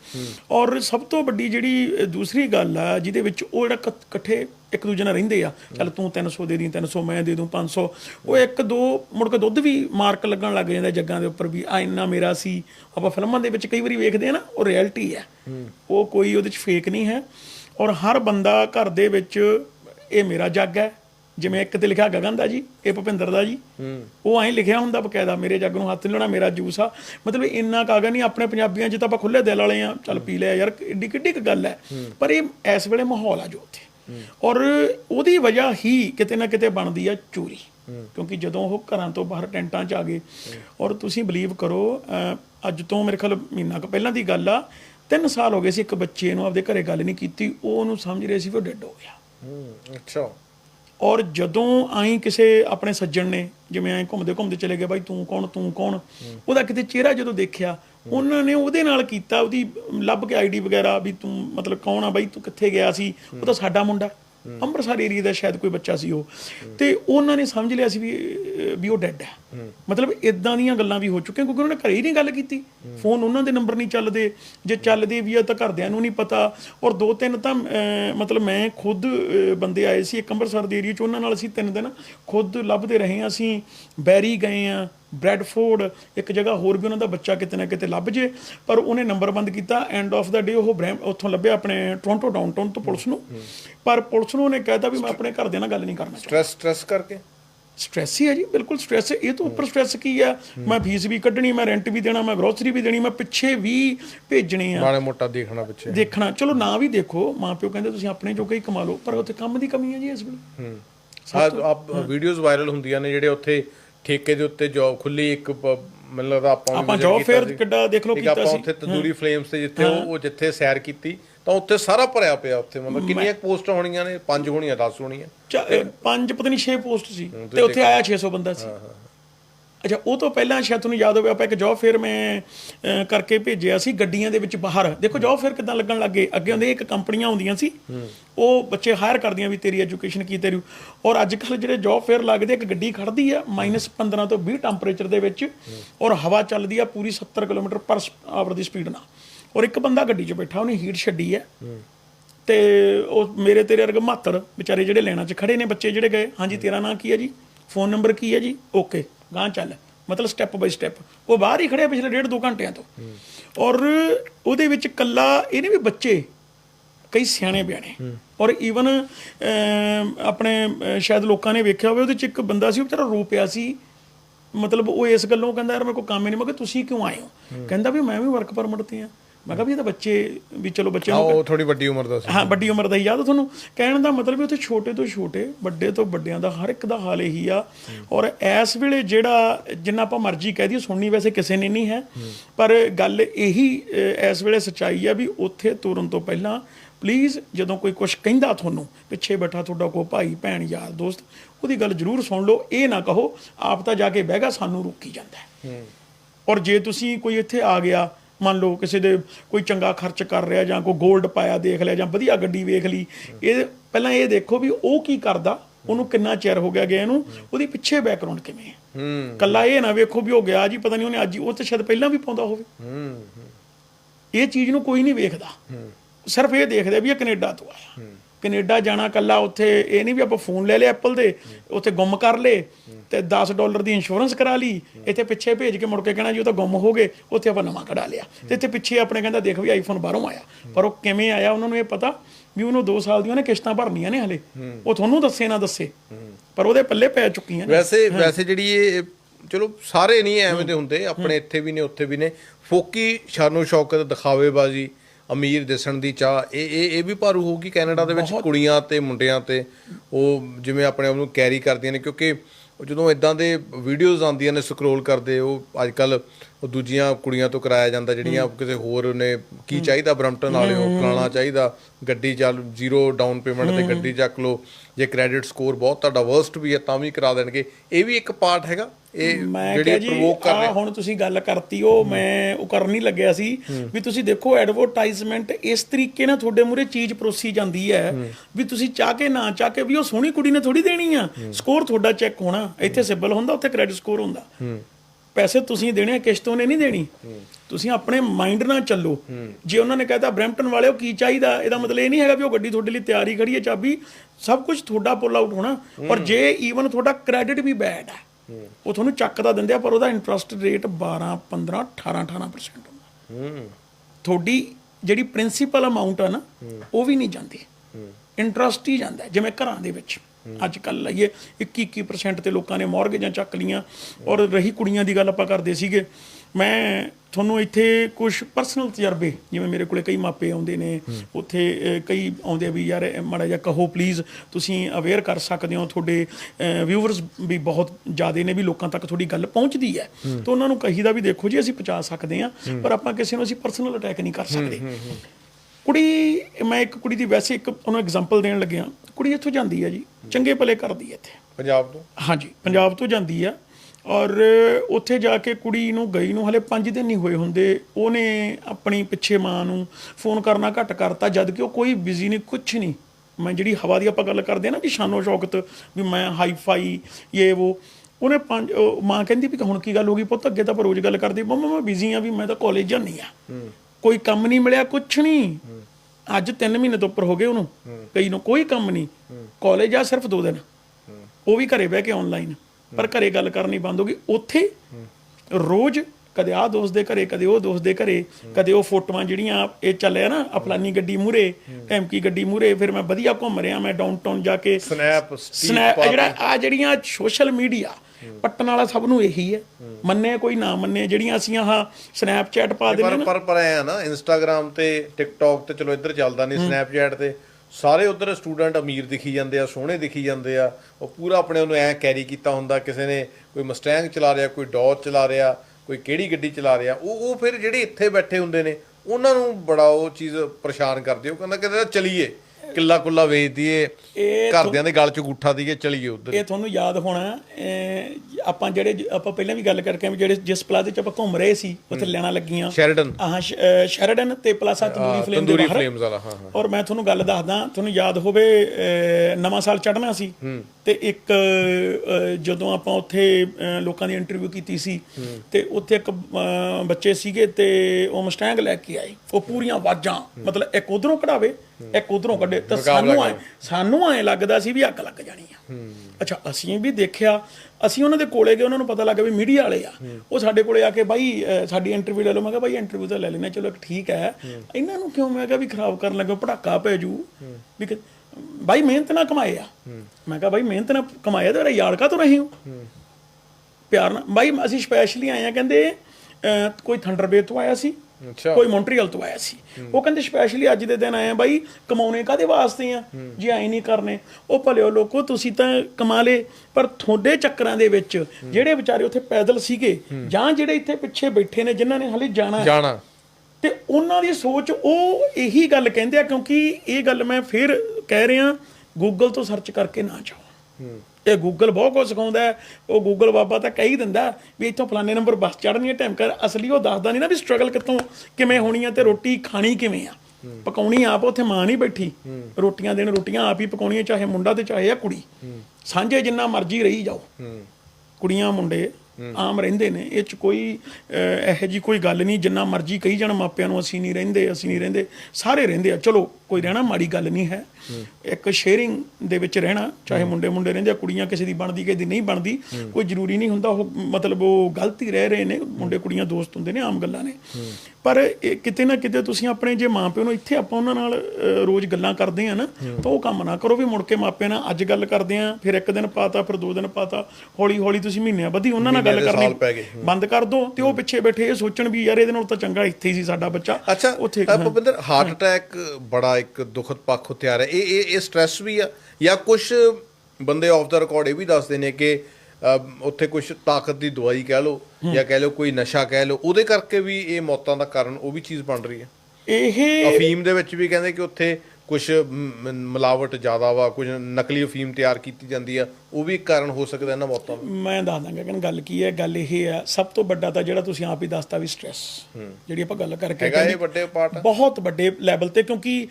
ਔਰ ਸਭ ਤੋਂ ਵੱਡੀ ਜਿਹੜੀ ਦੂਸਰੀ ਗੱਲ ਆ, ਜਿਹਦੇ ਵਿੱਚ ਉਹ ਜਿਹੜਾ ਇਕੱਠ- ਇਕੱਠੇ ਇੱਕ ਦੂਜੇ ਨਾਲ ਰਹਿੰਦੇ ਆ, ਚੱਲ ਤੂੰ 300 ਦੇ ਦੀ 300 ਮੈਂ ਦੇ ਦੂੰ 500 ਉਹ ਇੱਕ ਦੋ, ਮੁੜ ਕੇ ਦੁੱਧ ਵੀ ਮਾਰਕ ਲੱਗਣ ਲੱਗ ਜਾਂਦਾ ਜੱਗਾਂ ਦੇ ਉੱਪਰ ਵੀ, ਆ ਇੰਨਾ ਮੇਰਾ ਸੀ। ਆਪਾਂ ਫਿਲਮਾਂ ਦੇ ਵਿੱਚ ਕਈ ਵਾਰੀ ਵੇਖਦੇ ਆ ਨਾ, ਉਹ ਰਿਐਲਿਟੀ ਹੈ। ਉਹ ਕੋਈ ਉਹਦੇ ਚ ਫੇਕ ਨਹੀਂ ਹੈ। ਔਰ ਹਰ ਬੰਦਾ ਘਰ ਦੇ ਵਿੱਚ, ਇਹ ਮੇਰਾ ਜੱਗ ਹੈ। ਜਿਵੇਂ ਇੱਕ ਤੇ ਲਿਖਿਆ ਗਗਨ ਦਾ ਜੀ ਇਹ ਭੁਪਿੰਦਰ ਦਾ ਜੀ। ਉਹ ਐਂ ਲਿਖਿਆ ਹੁੰਦਾ ਬਕਾਇਦਾ ਮੇਰੇ ਜੱਗ ਨੂੰ ਹੱਥ ਨਹੀਂ ਲਾਉਣਾ ਮੇਰਾ ਜੂਸ ਆ। ਮਤਲਬ ਇੰਨਾ ਕਾਗਾ ਨਹੀਂ ਆਪਣੇ ਪੰਜਾਬੀਆਂ 'ਚ ਤਾਂ ਆਪਾਂ ਖੁੱਲੇ ਦਿਲ ਵਾਲੇ ਆ। ਚੱਲ ਪੀ ਲਿਆ ਯਾਰ ਏਡੀ ਕਿੱਡੀ ਕੁ ਗੱਲ ਹੈ। ਪਰ ਇਹ ਇਸ ਵੇਲੇ ਮਾਹੌਲ ਆ ਜੋ ਉੱਥੇ। ਔਰ ਉਹਦੀ ਵਜ੍ਹਾ ਹੀ ਕਿਤੇ ਨਾ ਕਿਤੇ ਬਣਦੀ ਆ ਚੋਰੀ। ਕਿਉਂਕਿ ਜਦੋਂ ਉਹ ਘਰਾਂ ਤੋਂ ਬਾਹਰ ਟੈਂਟਾਂ 'ਚ ਆ ਗਏ ਔਰ ਤੁਸੀਂ ਬਲੀਵ ਕਰੋ ਅੱਜ ਤੋਂ ਮੇਰੇ ਖਿਆਲ ਮਹੀਨਾ ਕੁ ਪਹਿਲਾਂ ਦੀ ਗੱਲ ਆ ਤਿੰਨ ਸਾਲ ਹੋ ਗਏ ਸੀ ਇੱਕ ਬੱਚੇ ਨੂੰ ਆਪਦੇ ਘਰੇ ਗੱਲ ਨਹੀਂ ਕੀਤੀ ਉਹ ਉਹਨੂੰ ਸਮਝ ਰਹੇ ਸੀ ਵੀ ਉਹ ਡੈੱਡ ਹੋ ਗਿਆ। ਹੂੰ ਅੱਛਾ। ਔਰ ਜਦੋਂ ਆਈ ਕਿਸੇ ਆਪਣੇ ਸੱਜਣ ਨੇ, ਜਿਵੇਂ ਐ ਘੁੰਮਦੇ ਘੁੰਮਦੇ ਚਲੇ ਗਏ, ਬਾਈ ਤੂੰ ਕੌਣ ਤੂੰ ਕੌਣ? ਉਹਦਾ ਕਿਤੇ ਚਿਹਰਾ ਜਦੋਂ ਦੇਖਿਆ, ਉਹਨਾਂ ਨੇ ਉਹਦੇ ਨਾਲ ਕੀਤਾ, ਉਹਦੀ ਲੱਭ ਕੇ ਆਈਡੀ ਵਗੈਰਾ ਵੀ ਤੂੰ ਮਤਲਬ ਕੌਣ ਆ, ਬਾਈ ਤੂੰ ਕਿੱਥੇ ਗਿਆ ਸੀ? ਉਹ ਤਾਂ ਸਾਡਾ ਮੁੰਡਾ। ਅੰਮ੍ਰਿਤਸਰ ਏਰੀਆ ਦਾ ਸ਼ਾਇਦ ਕੋਈ ਬੱਚਾ ਸੀ ਉਹ। ਤੇ ਉਹਨਾਂ ਨੇ ਸਮਝ ਲਿਆ ਸੀ ਵੀ ਵੀ ਉਹ ਡੈੱਡ ਹੈ। ਮਤਲਬ ਇਦਾਂ ਦੀਆਂ ਗੱਲਾਂ ਵੀ ਹੋ ਚੁੱਕੀਆਂ, ਕਿਉਂਕਿ ਉਹਨਾਂ ਨੇ ਘਰੇ ਹੀ ਨਹੀਂ ਗੱਲ ਕੀਤੀ। ਫੋਨ ਉਹਨਾਂ ਦੇ ਨੰਬਰ ਨਹੀਂ ਚੱਲਦੇ। ਜੇ ਚੱਲਦੇ ਵੀ ਆ ਤਾਂ ਘਰਦਿਆਂ ਨੂੰ ਨਹੀਂ ਪਤਾ। ਔਰ ਦੋ ਤਿੰਨ ਤਾਂ ਮਤਲਬ ਮੈਂ ਖੁਦ ਬੰਦੇ ਆਏ ਸੀ ਇੱਕ ਅੰਮ੍ਰਿਤਸਰ ਦੇ ਏਰੀਆ 'ਚ, ਉਹਨਾਂ ਨਾਲ ਅਸੀਂ ਤਿੰਨ ਦਿਨ ਖੁਦ ਲੱਭਦੇ ਰਹੇ ਹਾਂ। ਅਸੀਂ ਬੈਰੀ ਗਏ ਆ ਬ੍ਰੈਡਫੋਰਡ ਇੱਕ ਜਗ੍ਹਾ ਹੋਰ ਵੀ ਉਹਨਾਂ ਦਾ ਬੱਚਾ ਕਿਤੇ ਨਾ ਕਿਤੇ ਲੱਭ ਜੇ ਪਰ ਉਹਨੇ ਨੰਬਰ ਬੰਦ ਕੀਤਾ ਐਂਡ ਆਫ ਦਾ ਡੇ ਉਹ ਉੱਥੋਂ ਲੱਭਿਆ ਆਪਣੇ ਟੋਰਾਂਟੋ ਡਾਊਨਟਾਊਨ ਤੋਂ ਪੁਲਿਸ ਨੂੰ। ਪਰ ਪੁਲਿਸ ਨੂੰ ਉਹਨੇ ਕਹਿਤਾ ਵੀ ਮੈਂ ਆਪਣੇ ਘਰਦਿਆਂ ਨਾਲ ਗੱਲ ਨਹੀਂ ਕਰਨਾ ਸਟ੍ਰੈਸ ਸਟ੍ਰੈਸ ਕਰਕੇ? ਸਟ੍ਰੈਸ ਹੀ ਹੈ ਜੀ ਬਿਲਕੁਲ ਸਟ੍ਰੈਸ ਇਹ ਤੋਂ ਉੱਪਰ ਸਟ੍ਰੈਸ ਕੀ ਆ ਮੈਂ ਫੀਸ ਵੀ ਕੱਢਣੀ ਮੈਂ ਰੈਂਟ ਵੀ ਦੇਣਾ ਮੈਂ ਗਰੋਸਰੀ ਵੀ ਦੇਣੀ ਮੈਂ ਪਿੱਛੇ ਵੀ ਭੇਜਣੇ ਆ। ਮਾੜਾ ਮੋਟਾ ਦੇਖਣਾ ਪਿੱਛੇ। ਦੇਖਣਾ। ਚਲੋ ਨਾ ਵੀ ਦੇਖੋ ਮਾਂ ਪਿਓ ਕਹਿੰਦੇ ਤੁਸੀਂ ਆਪਣੇ ਜੋਗਾ ਹੀ ਕਮਾ ਲਓ ਪਰ ਉੱਥੇ ਕੰਮ ਦੀ ਕਮੀ ਹੈ ਜੀ ਇਸ ਵੇਲੇ। ਹੂੰ। ਆਪ ਵੀਡੀਓਜ਼ ਵਾਇਰਲ ਹੁੰਦੀਆਂ ਨੇ ਜਿਹੜੇ ਉੱਥੇ ਠੇਕੇ ਦੇ ਉੱਤੇ ਜੌਬ ਖੁੱਲੀ ਇੱਕ ਪ- ਮੈਨੂੰ ਲੱਗਦਾ ਆਪਾਂ ਵੀ ਆਪਾਂ visit job ਕੀਤਾ fair ਸੀ। ਕਿੱਡਾ ਦੇਖ ਲਓ ਇੱਕ ਕੀਤਾ ਆਪਾਂ ਸੀ। ਉੱਥੇ ਤੰਦੂਰੀ ਫਲੇਮਸ ਤੇ ਜਿੱਥੇ ਉਹ ਉਹ ਜਿੱਥੇ ਸੈਰ ਕੀਤੀ ਤਾਂ ਉੱਥੇ ਸਾਰਾ ਭਰਿਆ ਪਿਆ ਉੱਥੇ ਮਤਲਬ ਕਿੰਨੀਆਂ ਪੋਸਟਾਂ ਹੋਣੀਆਂ ਨੇ? ਪੰਜ ਹੋਣੀਆਂ 10 ਹੋਣੀਆਂ। ਚਾ- ਪੰਜ ਪਤਾ ਨਹੀਂ 6 ਪੋਸਟ ਸੀ ਤੇ ਉੱਥੇ ਆਇਆ 600 ਬੰਦਾ ਸੀ। ਅੱਛਾ ਉਹ ਤੋਂ ਪਹਿਲਾਂ ਸ਼ਾਇਦ ਤੁਹਾਨੂੰ ਯਾਦ ਹੋਵੇ ਆਪਾਂ ਇੱਕ ਜੌਬ ਫੇਅਰ ਮੈਂ ਕਰਕੇ ਭੇਜਿਆ ਸੀ ਗੱਡੀਆਂ ਦੇ ਵਿੱਚ ਬਾਹਰ। ਦੇਖੋ ਜੌਬ ਫੇਅਰ ਕਿਦਾਂ ਲੱਗਣ ਲੱਗੇ ਅੱਗੇ ਹੁੰਦੇ ਇੱਕ ਕੰਪਨੀਆਂ ਹੁੰਦੀਆਂ ਸੀ। ਉਹ ਬੱਚੇ ਹਾਇਰ ਕਰਦੀਆਂ ਵੀ ਤੇਰੀ ਐਜੂਕੇਸ਼ਨ ਕੀ ਤੇਰੀ। ਔਰ ਅੱਜ ਕੱਲ ਜਿਹੜੇ ਜੌਬ ਫੇਅਰ ਲੱਗਦੇ ਇੱਕ ਗੱਡੀ ਖੜਦੀ ਆ -15 ਤੋਂ 20 ਟੈਂਪਰੇਚਰ ਦੇ ਵਿੱਚ ਔਰ ਹਵਾ ਚੱਲਦੀ ਆ ਪੂਰੀ 70 ਕਿਲੋਮੀਟਰ ਪਰ ਆਵਰ ਦੀ ਸਪੀਡ ਨਾਲ। ਔਰ ਇੱਕ ਬੰਦਾ ਗੱਡੀ 'ਚ ਬੈਠਾ ਉਹਨੇ ਹੀਟ ਛੱਡੀ ਹੈ। ਤੇ ਉਹ ਮੇਰੇ ਤੇਰੇ ਵਰਗੇ ਮਾਤੜ ਵਿਚਾਰੇ ਜਿਹੜੇ ਲੈਣਾ 'ਚ ਖੜੇ ਨੇ ਬੱਚੇ ਜਿਹੜੇ ਗਏ ਹਾਂਜੀ ਤੇਰਾ ਨਾਂ ਕੀ ਹੈ ਜੀ? ਫੋਨ ਨੰਬਰ ਕੀ ਹੈ ਜੀ? ਓਕੇ ਗਾਂ ਚੱਲ। ਮਤਲਬ ਸਟੈਪ ਬਾਈ ਸਟੈਪ ਉਹ ਬਾਹਰ ਹੀ ਖੜੇ ਆ ਪਿਛਲੇ ਡੇਢ ਦੋ ਘੰਟਿਆਂ ਤੋਂ। ਔਰ ਉਹਦੇ ਵਿੱਚ ਕੱਲਾ ਇਹਨੇ ਵੀ ਬੱਚੇ ਕਈ ਸਿਆਣੇ ਬਿਆਣੇ। ਔਰ ਈਵਨ ਆਪਣੇ ਸ਼ਾਇਦ ਲੋਕਾਂ ਨੇ ਵੇਖਿਆ ਹੋਵੇ ਉਹਦੇ ਚ ਇੱਕ ਬੰਦਾ ਸੀ ਉਹ ਵਿਚਾਰਾ ਰੋ ਪਿਆ ਸੀ। ਮਤਲਬ ਉਹ ਇਸ ਗੱਲੋਂ ਕਹਿੰਦਾ ਯਾਰ ਮੇਰੇ ਕੋਲ ਕੰਮ ਹੀ ਨਹੀਂ। ਮੈਂ ਕਿਹਾ ਤੁਸੀਂ ਕਿਉਂ ਆਏ ਹੋ? ਕਹਿੰਦਾ ਵੀ ਮੈਂ ਵੀ ਵਰਕ ਪਰਮਿਟ ਤੇ ਆ ਮੈਂ ਕਿਹਾ ਵੀ ਇਹ ਤਾਂ ਬੱਚੇ ਵੀ ਚਲੋ ਬੱਚੇ ਆ ਉਹ ਥੋੜੀ ਵੱਡੀ ਉਮਰ ਦਾ ਸੀ। ਹਾਂ ਵੱਡੀ ਉਮਰ ਦਾ ਹੀ ਯਾਦ ਤੁਹਾਨੂੰ ਕਹਿਣ ਦਾ ਮਤਲਬ ਵੀ ਉੱਥੇ ਛੋਟੇ ਤੋਂ ਛੋਟੇ ਵੱਡੇ ਤੋਂ ਵੱਡਿਆਂ ਦਾ ਹਰ ਇੱਕ ਦਾ ਹਾਲ ਇਹੀ ਆ। ਔਰ ਇਸ ਵੇਲੇ ਜਿਹੜਾ ਜਿੰਨਾ ਆਪਾਂ ਮਰਜ਼ੀ ਕਹਿ ਦਈਏ ਸੁਣਨੀ ਵੈਸੇ ਕਿਸੇ ਨੇ ਨਹੀਂ ਹੈ। ਪਰ ਗੱਲ ਇਹੀ ਇਸ ਵੇਲੇ ਸੱਚਾਈ ਆ ਵੀ ਉੱਥੇ ਤੁਰਨ ਤੋਂ ਪਹਿਲਾਂ ਪਲੀਜ਼ ਜਦੋਂ ਕੋਈ ਕੁਝ ਕਹਿੰਦਾ ਤੁਹਾਨੂੰ ਪਿੱਛੇ ਬੈਠਾ ਤੁਹਾਡਾ ਕੋਈ ਭਾਈ ਭੈਣ ਯਾਰ ਦੋਸਤ ਉਹਦੀ ਗੱਲ ਜ਼ਰੂਰ ਸੁਣ ਲਓ। ਇਹ ਨਾ ਕਹੋ ਆਪ ਤਾਂ ਜਾ ਕੇ ਬਹਿਗਾ ਸਾਨੂੰ ਰੋਕੀ ਜਾਂਦਾ ਹੈ। ਔਰ ਜੇ ਤੁਸੀਂ ਕੋਈ ਇੱਥੇ ਆ ਗਿਆ ਮੰਨ ਲਓ ਕਿਸੇ ਦੇ ਕੋਈ ਚੰਗਾ ਖਰਚ ਕਰ ਰਿਹਾ ਜਾਂ ਕੋਈ 골ਡ ਪਾਇਆ ਦੇਖ ਲਿਆ ਜਾਂ ਵਧੀਆ ਗੱਡੀ ਵੇਖ ਲਈ ਇਹ ਪਹਿਲਾਂ ਇਹ ਦੇਖੋ ਵੀ ਉਹ ਕੀ ਕਰਦਾ ਉਹਨੂੰ ਕਿੰਨਾ ਚਿਰ ਹੋ ਗਿਆ ਗਿਆ ਇਹਨੂੰ ਉਹਦੀ ਪਿੱਛੇ ਬੈਕਗ੍ਰਾਉਂਡ ਕਿਵੇਂ ਹੈ। ਹੂੰ। ਕੱਲਾ ਇਹ ਨਾ ਵੇਖੋ ਵੀ ਉਹ ਗਿਆ ਜੀ ਪਤਾ ਨਹੀਂ ਉਹਨੇ ਅੱਜ ਹੀ- ਉਹ ਤਾਂ ਸ਼ਾਇਦ ਪਹਿਲਾਂ ਵੀ ਪਾਉਂਦਾ ਹੋਵੇ। ਹੂੰ ਇਹ ਚੀਜ਼ ਨੂੰ ਕੋਈ ਨਹੀਂ ਵੇਖਦਾ। ਸਿਰਫ ਇਹ ਦੇਖਦਾ ਵੀ ਇਹ ਕੈਨੇਡਾ ਤੋਂ ਆਇਆ। ਕੈਨੇਡਾ ਜਾਣਾ ਕੱਲਾ ਉੱਥੇ ਇਹ ਨਹੀਂ ਵੀ ਆਪਾਂ ਫੋਨ ਲੈ ਲਿਆ ਐਪਲ ਦੇ, ਉੱਥੇ ਗੁੰਮ ਕਰ ਲਏ ਤੇ 10 ਡਾਲਰ ਦੀ ਇੰਸ਼ੋਰੈਂਸ ਕਰਾ ਲਈ, ਇੱਥੇ ਪਿੱਛੇ ਭੇਜ ਕੇ ਮੁੜ ਕੇ ਕਹਿਣਾ ਜੀ ਉਹ ਤਾਂ ਗੁੰਮ ਹੋ ਗਏ, ਉੱਥੇ ਆਪਾਂ ਨਵਾਂ ਕਢਾ ਲਿਆ। ਤੇ ਇੱਥੇ ਪਿੱਛੇ ਆਪਣੇ ਕਹਿੰਦਾ ਦੇਖ ਵੀ ਆਈਫੋਨ ਬਾਹਰੋਂ ਆਇਆ, ਪਰ ਉਹ ਕਿਵੇਂ ਆਇਆ ਉਹਨਾਂ ਨੂੰ ਇਹ ਪਤਾ ਵੀ ਉਹਨੂੰ 2 ਸਾਲ ਦੀਆਂ ਨੇ ਕਿਸ਼ਤਾਂ ਭਰਨੀਆਂ ਨੇ ਹਲੇ। ਉਹ ਤੁਹਾਨੂੰ ਦੱਸੇ ਨਾ ਦੱਸੇ, ਪਰ ਉਹਦੇ ਪੱਲੇ ਪੈ ਚੁੱਕੀਆਂ ਨੇ। ਵੈਸੇ ਵੈਸੇ ਜਿਹੜੀ ਇਹ ਚਲੋ ਸਾਰੇ ਨਹੀਂ ਐਵੇਂ ਦੇ ਹੁੰਦੇ, ਆਪਣੇ ਇੱਥੇ ਵੀ ਨੇ, ਉੱਥੇ ਵੀ ਨੇ। ਫੋਕੀ ਸ਼ਾਨੋ ਸ਼ੌਕਤ ਦਿਖਾਵੇਬਾਜ਼ੀ ਅਮੀਰ ਦਿਸਣ ਦੀ ਚਾਹ ਇਹ ਇਹ ਇਹ ਵੀ ਭਾਰੂ ਹੋਊਗੀ ਕੈਨੇਡਾ ਦੇ ਵਿੱਚ ਕੁੜੀਆਂ ਤੇ ਮੁੰਡਿਆਂ ਤੇ ਉਹ ਜਿਵੇਂ ਆਪਣੇ ਆਪ ਨੂੰ ਕੈਰੀ ਕਰਦੀਆਂ ਨੇ ਕਿਉਂਕਿ ਉਹ ਜਦੋਂ ਇਦਾਂ ਦੇ ਵੀਡੀਓਜ਼ ਆਉਂਦੀਆਂ ਨੇ ਸਕਰੋਲ ਕਰਦੇ ਉਹ ਅੱਜ ਕੱਲ ਉਹ ਦੂਜੀਆਂ ਕੁੜੀਆਂ ਤੋਂ ਕਰਾਇਆ ਜਾਂਦਾ ਜਿਹੜੀਆਂ ਕਿਸੇ ਹੋਰ ਨੇ ਕੀ ਚਾਹੀਦਾ ਬ੍ਰਮਟਨ ਵਾਲਿਓ ਫਲਾਣਾ ਚਾਹੀਦਾ ਗੱਡੀ ਚੱਲ ਜ਼ੀਰੋ ਡਾਊਨ ਪੇਮੈਂਟ ਤੇ ਗੱਡੀ ਚੱਕ ਲਓ ਜੇ ਕ੍ਰੈਡਿਟ ਸਕੋਰ ਬਹੁਤ ਤੁਹਾਡਾ ਵਰਸਟ ਵੀ ਹੈ ਤਾਂ ਵੀ ਕਰਾ ਦੇਣਗੇ। ਇਹ ਵੀ ਇੱਕ ਪਾਰਟ ਹੈਗਾ। ਇਹ ਜਿਹੜੀ ਪ੍ਰੋਵੋਕ ਕਰ ਆ ਹੁਣ ਤੁਸੀਂ ਗੱਲ ਕਰਤੀ ਉਹ ਮੈਂ ਉਹ ਕਰਨ ਨਹੀਂ ਲੱਗਿਆ ਸੀ ਵੀ ਤੁਸੀਂ ਦੇਖੋ ਐਡਵਰਟਾਈਜ਼ਮੈਂਟ ਇਸ ਤਰੀਕੇ ਨਾਲ ਤੁਹਾਡੇ ਮੂਰੇ ਚੀਜ਼ ਪਰੋਸੀ ਜਾਂਦੀ ਹੈ ਵੀ ਤੁਸੀਂ ਚਾਹ ਕੇ ਨਾ ਚਾਹ ਕੇ ਵੀ ਉਹ ਸੋਹਣੀ ਕੁੜੀ ਨੇ ਥੋੜੀ ਦੇਣੀ ਆ। ਸਕੋਰ ਤੁਹਾਡਾ ਚੈੱਕ ਹੋਣਾ ਇੱਥੇ ਸਿਬਲ ਹੁੰਦਾ ਉੱਥੇ ਕ੍ਰੈਡਿਟ ਸਕੋਰ ਹੁੰਦਾ। ਪੈਸੇ ਤੁਸੀਂ ਦੇਣੇ ਆ ਕਿਸ਼ਤ ਉਹਨੇ ਨਹੀਂ ਦੇਣੀ। ਤੁਸੀਂ ਆਪਣੇ ਮਾਈਂਡ ਨਾਲ ਚੱਲੋ। ਜੇ ਉਹਨਾਂ ਨੇ ਕਹਿਤਾ ਬ੍ਰੈਂਪਟਨ ਵਾਲਿਓ ਕੀ ਚਾਹੀਦਾ ਇਹਦਾ ਮਤਲਬ ਇਹ ਨਹੀਂ ਹੈਗਾ ਵੀ ਉਹ ਗੱਡੀ ਤੁਹਾਡੇ ਲਈ ਤਿਆਰੀ ਖੜੀ ਹੈ ਚਾਬੀ ਸਭ ਕੁਝ ਤੁਹਾਡਾ ਪੁੱਲ ਆਊਟ ਹੋਣਾ। ਔਰ ਜੇ ਈਵਨ ਤੁਹਾਡਾ ਕ੍ਰੈਡਿਟ ਵੀ ਬੈਡ ਹੈ ਉਹ ਤੁਹਾਨੂੰ ਚੱਕਦਾ ਦਿੰਦੇ ਆ ਪਰ ਉਹਦਾ ਇੰਟਰਸਟ ਰੇਟ 12 15 18 18% ਹੁੰਦਾ। ਹੂੰ। ਤੁਹਾਡੀ ਜਿਹੜੀ ਪ੍ਰਿੰਸੀਪਲ ਅਮਾਉਂਟ ਆ ਨਾ ਉਹ ਵੀ ਨਹੀਂ ਜਾਂਦੀ। ਇੰਟਰਸਟ ਹੀ ਜਾਂਦਾ ਜਿਵੇਂ ਘਰਾਂ ਦੇ ਵਿੱਚ। ਅੱਜ ਕੱਲ ਲਈਏ 21 21% ਤੇ ਲੋਕਾਂ ਨੇ ਮੌਰਗੇਜਾਂ ਚੱਕ ਲੀਆਂ ਔਰ ਰਹੀ ਕੁੜੀਆਂ ਦੀ ਗੱਲ ਆਪਾਂ ਕਰਦੇ ਸੀਗੇ। ਮੈਂ ਤੁਹਾਨੂੰ ਇੱਥੇ ਕੁਝ ਪਰਸਨਲ ਤਜਰਬੇ ਜਿਵੇਂ ਮੇਰੇ ਕੋਲੇ ਕਈ ਮਾਪੇ ਆਉਂਦੇ ਨੇ ਉੱਥੇ ਕਈ ਆਉਂਦੇ ਆ ਵੀ ਯਾਰ ਮਾੜਾ ਜਿਹਾ ਕਹੋ ਪਲੀਜ਼ ਤੁਸੀਂ ਅਵੇਅਰ ਕਰ ਸਕਦੇ ਹੋ ਤੁਹਾਡੇ ਵਿਊਅਰਸ ਵੀ ਬਹੁਤ ਜ਼ਿਆਦੇ ਨੇ ਵੀ ਲੋਕਾਂ ਤੱਕ ਤੁਹਾਡੀ ਗੱਲ ਪਹੁੰਚਦੀ ਹੈ। ਤਾਂ ਉਹਨਾਂ ਨੂੰ ਕਹੀਦਾ ਵੀ ਦੇਖੋ ਜੀ ਅਸੀਂ ਪਹੁੰਚਾ ਸਕਦੇ ਹਾਂ ਪਰ ਆਪਾਂ ਕਿਸੇ ਨੂੰ ਅਸੀਂ ਪਰਸਨਲ ਅਟੈਕ ਨਹੀਂ ਕਰ ਸਕਦੇ। ਕੁੜੀ ਮੈਂ ਇੱਕ ਕੁੜੀ ਦੀ ਵੈਸੇ ਇੱਕ ਉਹਨੂੰ ਐਗਜ਼ਾਮਪਲ ਦੇਣ ਲੱਗਿਆ ਕੁੜੀ ਇੱਥੋਂ ਜਾਂਦੀ ਹੈ ਜੀ ਚੰਗੇ ਭਲੇ ਕਰਦੀ ਹੈ ਇੱਥੇ। ਪੰਜਾਬ ਤੋਂ? ਹਾਂਜੀ ਪੰਜਾਬ ਤੋਂ ਜਾਂਦੀ ਆ। ਔਰ ਉੱਥੇ ਜਾ ਕੇ ਕੁੜੀ ਨੂੰ ਗਈ ਨੂੰ ਹਲੇ 5 ਦਿਨ ਨਹੀਂ ਹੋਏ ਹੁੰਦੇ ਉਹਨੇ ਆਪਣੀ ਪਿੱਛੇ ਮਾਂ ਨੂੰ ਫੋਨ ਕਰਨਾ ਘੱਟ ਕਰਤਾ ਜਦ ਕਿ ਉਹ ਕੋਈ ਬਿਜ਼ੀ ਨਹੀਂ ਕੁਝ ਨਹੀਂ। ਮੈਂ ਜਿਹੜੀ ਹਵਾ ਦੀ ਆਪਾਂ ਗੱਲ ਕਰਦੇ ਆ ਨਾ ਵੀ ਸ਼ਾਨੋ ਸ਼ੌਕਤ ਵੀ ਮੈਂ ਹਾਈ ਫਾਈ ਇਹ ਉਹ ਉਹਨੇ ਪੰਜ ਮਾਂ ਕਹਿੰਦੀ ਵੀ ਹੁਣ ਕੀ ਗੱਲ ਹੋ ਗਈ ਪੁੱਤ ਅੱਗੇ ਤਾਂ ਆਪਾਂ ਰੋਜ਼ ਗੱਲ ਕਰਦੇ ਮੰਮਾ ਮੈਂ ਬਿਜ਼ੀ ਆ ਵੀ ਮੈਂ ਤਾਂ ਕਾਲਜ ਜਾਂਦੀ ਆ ਕੋਈ ਕੰਮ ਨਹੀਂ ਮਿਲਿਆ ਕੁਝ ਨਹੀਂ। ਅੱਜ 3 ਮਹੀਨੇ ਤੋਂ ਉੱਪਰ ਹੋ ਗਏ ਉਹਨੂੰ ਕਈ ਨੂੰ ਕੋਈ ਕੰਮ ਨਹੀਂ। ਕਾਲਜ ਆ ਸਿਰਫ 2 ਦਿਨ। ਉਹ ਵੀ ਘਰੇ ਬਹਿ ਕੇ ਆਨਲਾਈਨ ਪਰ ਘਰੇ ਗੱਲ ਕਰਨੀ ਬੰਦ ਹੋ ਗਈ। ਉੱਥੇ ਰੋਜ਼ ਕਦੇ ਆਹ ਦੋਸਤ ਦੇ ਘਰੇ ਕਦੇ ਉਹ ਦੋਸਤ ਦੇ ਘਰੇ ਕਦੇ ਉਹ ਫੋਟੋਆਂ ਜਿਹੜੀਆਂ ਇਹ ਚੱਲਿਆ ਨਾ ਅਫਲਾਨੀ ਗੱਡੀ ਮੂਰੇ ਟੈਂਕੀ ਗੱਡੀ ਮੂਰੇ ਫਿਰ ਮੈਂ ਵਧੀਆ ਘੁੰਮ ਰਿਹਾ ਮੈਂ ਡਾਊਨਟਾਊਨ ਜਾ ਕੇ ਸਨੈਪ ਸਨੈਪ ਜਿਹੜਾ ਆ ਜਿਹੜੀਆਂ ਸੋਸ਼ਲ ਮੀਡੀਆ ਪੱਟਣ ਵਾਲਾ ਸਭ ਨੂੰ ਇਹੀ ਹੈ। ਮੰਨੇ ਕੋਈ ਨਾ ਮੰਨੇ ਜਿਹੜੀਆਂ ਅਸੀਂ ਆਹ ਸਨੈਪਚੈਟ ਪਾ ਦਿੰਦੇ ਪਰ ਪਰ ਪਰ ਐ ਆ ਨਾ ਇੰਸਟਾਗ੍ਰam ਤੇ ਟਿਕਟੌਕ ਤੇ ਚਲੋ ਇੱਧਰ ਚੱਲਦਾ ਨਹੀਂ ਸਨੈਪਚੈਟ ਤੇ। ਸਾਰੇ ਉਧਰ ਸਟੂਡੈਂਟ ਅਮੀਰ ਦਿਖੀ ਜਾਂਦੇ ਆ, ਸੋਹਣੇ ਦਿਖੀ ਜਾਂਦੇ ਆ। ਉਹ ਪੂਰਾ ਆਪਣੇ ਉਹਨੂੰ ਐ ਕੈਰੀ ਕੀਤਾ ਹੁੰਦਾ, ਕਿਸੇ ਨੇ ਕੋਈ ਮਸਟੈਂਗ ਚਲਾ ਰਿਹਾ, ਕੋਈ ਡੌਜ ਚਲਾ ਰਿਹਾ, ਕੋਈ ਕਿਹੜੀ ਗੱਡੀ ਚਲਾ ਰਿਹਾ। ਉਹ ਉਹ ਫਿਰ ਜਿਹੜੇ ਇੱਥੇ ਬੈਠੇ ਹੁੰਦੇ ਨੇ, ਉਹਨਾਂ ਨੂੰ ਬੜਾ ਉਹ ਚੀਜ਼ ਪਰੇਸ਼ਾਨ ਕਰਦੀ ਉਹ ਕਹਿੰਦਾ ਕਹਿੰਦਾ ਚਲੀਏ। ਕਿੱਲਾ ਕੁੱਲਾ ਵੇਚ ਦਈਏ ਇਹ ਘਰਦਿਆਂ ਦੇ ਗਲ 'ਚ ਗੁੱਠਾ ਦਈਏ ਚਲੀਏ ਉਧਰ। ਇਹ ਤੁਹਾਨੂੰ ਯਾਦ ਹੋਣਾ ਆਪਾਂ ਜਿਹੜੇ ਆਪਾਂ ਪਹਿਲਾਂ ਵੀ ਗੱਲ ਕਰਕੇ ਜਿਹੜੇ ਜਿਸ ਪਲਾਜ਼ੇ 'ਚ ਆਪਾਂ ਘੁੰਮ ਰਹੇ ਸੀ ਉੱਥੇ ਲੈਣਾ ਲੱਗੀਆਂ। ਸ਼ੈਰਡਨ ਅਹ ਸ਼ੈਰਡਨ ਤੇ ਪਲਾਸਾ ਤੰਦੂਰੀ ਫਲੇਮ ਦੇ ਬਾਹਰ। ਫਲੇਮਸ ਵਾਲਾ ਹਾਂ ਹਾਂ। ਔਰ ਮੈਂ ਤੁਹਾਨੂੰ ਗੱਲ ਦੱਸਦਾ ਤੁਹਾਨੂੰ ਯਾਦ ਹੋਵੇ ਨਵਾਂ ਸਾਲ ਚੜ੍ਹਨਾ ਸੀ ਤੇ ਇੱਕ ਜਦੋਂ ਆਪਾਂ ਉੱਥੇ ਲੋਕਾਂ ਦੀ ਇੰਟਰਵਿਊ ਕੀਤੀ ਸੀ ਤੇ ਉੱਥੇ ਇੱਕ ਬੱਚੇ ਸੀਗੇ ਤੇ ਉਹ ਮਸਟੈਂਗ ਲੈ ਕੇ ਆਏ। ਉਹ ਪੂਰੀਆਂ ਆਵਾਜ਼ਾਂ ਮਤਲਬ ਇੱਕ ਉਧਰੋਂ ਕਢਾਵੇ ਇੱਕ ਉਧਰੋਂ ਕੱਢੇ ਤਾਂ ਸਾਨੂੰ ਐ ਸਾਨੂੰ ਐ ਲੱਗਦਾ ਸੀ ਵੀ ਅੱਗ ਲੱਗ ਜਾਣੀ ਆ। ਅੱਛਾ ਅਸੀਂ ਵੀ ਦੇਖਿਆ ਅਸੀਂ ਉਹਨਾਂ ਦੇ ਕੋਲੇ ਗਏ ਉਹਨਾਂ ਨੂੰ ਪਤਾ ਲੱਗਾ ਵੀ ਮੀਡੀਆ ਵਾਲੇ ਆ। ਉਹ ਸਾਡੇ ਕੋਲੇ ਆ ਕੇ ਬਾਈ ਸਾਡੀ ਇੰਟਰਵਿਊ ਲੈ ਲਓ। ਮੈਂ ਕਿਹਾ ਬਾਈ ਇੰਟਰਵਿਊ ਤਾਂ ਲੈ ਲੈਣਾ ਚਲੋ ਠੀਕ ਹੈ। ਇਹਨਾਂ ਨੂੰ ਕਿਉਂ? ਮੈਂ ਕਿਹਾ ਵੀ ਖਰਾਬ ਕਰਨ ਲੱਗੇ ਪੜਾਕਾ ਪੈ ਜੂ। ਵੀ ਬਾਈ ਮਿਹਨਤ ਨਾਲ ਕਮਾਏ ਆ। ਮੈਂ ਕਿਹਾ ਬਾਈ ਮਿਹਨਤ ਨਾਲ ਕਮਾਇਆ ਤੇ ਯਾਰ ਕਾ ਤੋਂ ਰਹੇ ਹੋ? ਪਿਆਰ ਨਾਲ ਬਾਈ ਅਸੀਂ ਸਪੈਸ਼ਲੀ ਆਏ ਆ ਕਹਿੰਦੇ ਕੋਈ ਥੰਡਰਬੇ ਤੋਂ ਆਇਆ ਸੀ? ਕੋਈ ਮੌਂਟਰੀਅਲ ਤੋਂ ਆਇਆ ਸੀ। ਉਹ ਕਹਿੰਦੇ ਸਪੈਸ਼ਲੀ ਅੱਜ ਦੇ ਦਿਨ ਆਏ ਆ ਬਾਈ ਕਮਾਉਣੇ ਕਾਦੇ ਵਾਸਤੇ ਆ? ਜੀ ਐ ਨਹੀਂ ਕਰਨੇ ਉਹ ਭਲਿਓ ਲੋਕੋ ਤੁਸੀਂ ਤਾਂ ਕਮਾ ਲੇ ਪਰ ਤੁਹਾਡੇ ਚੱਕਰਾਂ ਦੇ ਵਿੱਚ ਜਿਹੜੇ ਵਿਚਾਰੇ ਉੱਥੇ ਪੈਦਲ ਸੀਗੇ ਜਾਂ ਜਿਹੜੇ ਇੱਥੇ ਪਿੱਛੇ ਬੈਠੇ ਨੇ ਜਿਨ੍ਹਾਂ ਨੇ ਹਲੇ ਜਾਣਾ। ਜਾਣਾ। ਤੇ ਉਹਨਾਂ ਦੀ ਸੋਚ ਉਹ ਇਹੀ ਗੱਲ ਕਹਿੰਦੇ ਆ ਕਿਉਂਕਿ ਇਹ ਗੱਲ ਮੈਂ ਫਿਰ ਕਹਿ ਰਿਹਾ ਗੂਗਲ ਤੋਂ ਸਰਚ ਕਰਕੇ ਨਾ ਜਾਓ। ਇਹ ਗੂਗਲ ਬਹੁਤ ਕੁਝ ਸਿਖਾਉਂਦਾ ਹੈ। ਉਹ ਗੂਗਲ ਬਾਬਾ ਤਾਂ ਕਹਿ ਦਿੰਦਾ ਵੀ ਇੱਥੋਂ ਫਲਾਣੇ ਨੰਬਰ ਬੱਸ ਚੜ੍ਹਨੀ ਹੈ ਟਾਈਮ ਕਰ। ਅਸਲੀ ਉਹ ਦੱਸਦਾ ਨਹੀਂ ਨਾ ਵੀ ਸਟਰਗਲ ਕਿੱਥੋਂ ਕਿਵੇਂ ਹੋਣੀ ਹੈ ਤੇ ਰੋਟੀ ਖਾਣੀ ਕਿਵੇਂ ਆ। ਪਕਾਉਣੀ ਆਪ ਉੱਥੇ ਮਾਂ ਨਹੀਂ ਬੈਠੀ। ਰੋਟੀਆਂ ਦੇਣ ਰੋਟੀਆਂ ਆਪ ਹੀ ਪਕਾਉਣੀਆਂ ਚਾਹੇ ਮੁੰਡਾ ਤੇ ਚਾਹੇ ਆ ਕੁੜੀ। ਸਾਂਝੇ ਜਿੰਨਾ ਮਰਜ਼ੀ ਰਹੀ ਜਾਓ। ਕੁੜੀਆਂ ਮੁੰਡੇ ਆਮ ਰਹਿੰਦੇ ਨੇ। ਇਹ ਚ ਕੋਈ ਇਹੋ ਜੀ ਕੋਈ ਗੱਲ ਨਹੀਂ ਜਿੰਨਾ ਮਰਜ਼ੀ ਕਹੀ ਜਾਣ ਮਾਪਿਆਂ ਨੂੰ ਅਸੀਂ ਨਹੀਂ ਰਹਿੰਦੇ ਅਸੀਂ ਨਹੀਂ ਰਹਿੰਦੇ। ਸਾਰੇ ਰਹਿੰਦੇ ਆ। ਚਲੋ ਕੋਈ ਰਹਿਣਾ ਮਾੜੀ ਗੱਲ ਨਹੀਂ ਹੈ। ਇੱਕ ਸ਼ੇਅਰਿੰਗ ਦੇ ਵਿੱਚ ਰਹਿਣਾ ਚਾਹੇ ਮੁੰਡੇ ਮੁੰਡੇ ਰਹਿੰਦੇ ਆ ਕੁੜੀਆਂ ਕਿਸੇ ਦੀ ਬਣਦੀ ਕਿਸੇ ਦੀ ਨਹੀਂ ਬਣਦੀ ਕੋਈ ਜ਼ਰੂਰੀ ਨਹੀਂ ਹੁੰਦਾ ਉਹ ਮਤਲਬ ਉਹ ਗਲਤੀ ਰਹਿ ਰਹੇ ਨੇ ਮੁੰਡੇ ਕੁੜੀਆਂ ਦੋਸਤ ਹੁੰਦੇ ਨੇ ਆਮ ਗੱਲਾਂ ਨੇ। ਪਰ ਇਹ ਕਿਤੇ ਨਾ ਕਿਤੇ ਤੁਸੀਂ ਆਪਣੇ ਜੇ ਮਾਪਿਆਂ ਨੂੰ ਇੱਥੇ ਆਪਾਂ ਉਹਨਾਂ ਨਾਲ ਰੋਜ਼ ਗੱਲਾਂ ਕਰਦੇ ਆ ਨਾ ਤਾਂ ਉਹ ਕੰਮ ਨਾ ਕਰੋ ਵੀ ਮੁੜ ਕੇ ਮਾਪਿਆਂ ਨਾਲ ਅੱਜ ਗੱਲ ਕਰਦੇ ਆ ਫਿਰ ਇੱਕ ਦਿਨ ਪਾਤਾ ਫਿਰ ਦੋ ਦਿਨ ਪਾਤਾ ਹੌਲੀ ਹੌਲੀ ਤੁਸੀਂ ਮਹੀਨਿਆਂ ਬੱਧੀ ਉਹਨਾਂ ਨਾਲ ਗੱਲ। ਕਰਨੀ ਬੰਦ ਕਰ ਦੋ ਤੇ ਉਹ ਪਿੱਛੇ ਬੈਠੇ ਇਹ ਸੋਚਣ ਵੀ ਯਾਰ ਇਹਦੇ ਨਾਲ ਤਾਂ ਚੰਗਾ ਇੱਥੇ ਹੀ ਸੀ ਸਾਡਾ ਬੱਚਾ ਅੱਛਾ ਉੱਥੇ ਭੁਪਿੰਦਰ ਹਾਰਟ ਅਟੈਕ ਬੜਾ ਇੱਕ ਦੁਖਦ ਪੱਖ ਉੱਤੇ ਆ ਰਿਹਾ। ਇਹ ਇਹ ਇਹ ਸਟ੍ਰੈਸ ਵੀ ਆ ਜਾਂ ਕੁਝ ਬੰਦੇ ਆਫ ਦਾ ਰਿਕਾਰਡ ਇਹ ਵੀ ਦੱਸਦੇ ਨੇ ਕਿ ਉੱਥੇ ਕੁਝ ਤਾਕਤ ਦੀ ਦਵਾਈ ਕਹਿ ਲਓ ਜਾਂ ਕਹਿ ਲਓ ਕੋਈ ਨਸ਼ਾ ਕਹਿ ਲਓ ਉਹਦੇ ਕਰਕੇ ਵੀ ਇਹ ਮੌਤਾਂ ਦਾ ਕਾਰਨ ਉਹ ਵੀ ਚੀਜ਼ ਬਣ ਰਹੀ ਹੈ। ਇਹ ਅਫੀਮ ਦੇ ਵਿੱਚ ਵੀ ਕਹਿੰਦੇ ਕਿ ਉੱਥੇ ਕੁਝ ਮਿਲਾਵਟ ਜ਼ਿਆਦਾ ਵਾ ਕੁਝ ਨਕਲੀ ਅਫੀਮ ਤਿਆਰ ਕੀਤੀ ਜਾਂਦੀ ਆ ਉਹ ਵੀ ਇੱਕ ਕਾਰਨ ਹੋ ਸਕਦਾ ਇਹਨਾਂ ਮੌਤਾਂ ਦਾ। ਮੈਂ ਦੱਸ ਦਾਂਗਾ ਕਿ ਗੱਲ ਕੀ ਹੈ ਗੱਲ ਇਹ ਹੈ ਸਭ ਤੋਂ ਵੱਡਾ ਤਾਂ ਜਿਹੜਾ ਤੁਸੀਂ ਆਪ ਹੀ ਦੱਸਤਾ ਵੀ ਸਟ੍ਰੈਸ ਜਿਹੜੀ ਆਪਾਂ ਗੱਲ ਕਰਕੇ ਹੈਗਾ ਇਹ ਵੱਡੇ ਪਾਰਟ ਬਹੁਤ ਵੱਡੇ ਲੈਵਲ ਤੇ ਕਿਉਂਕਿ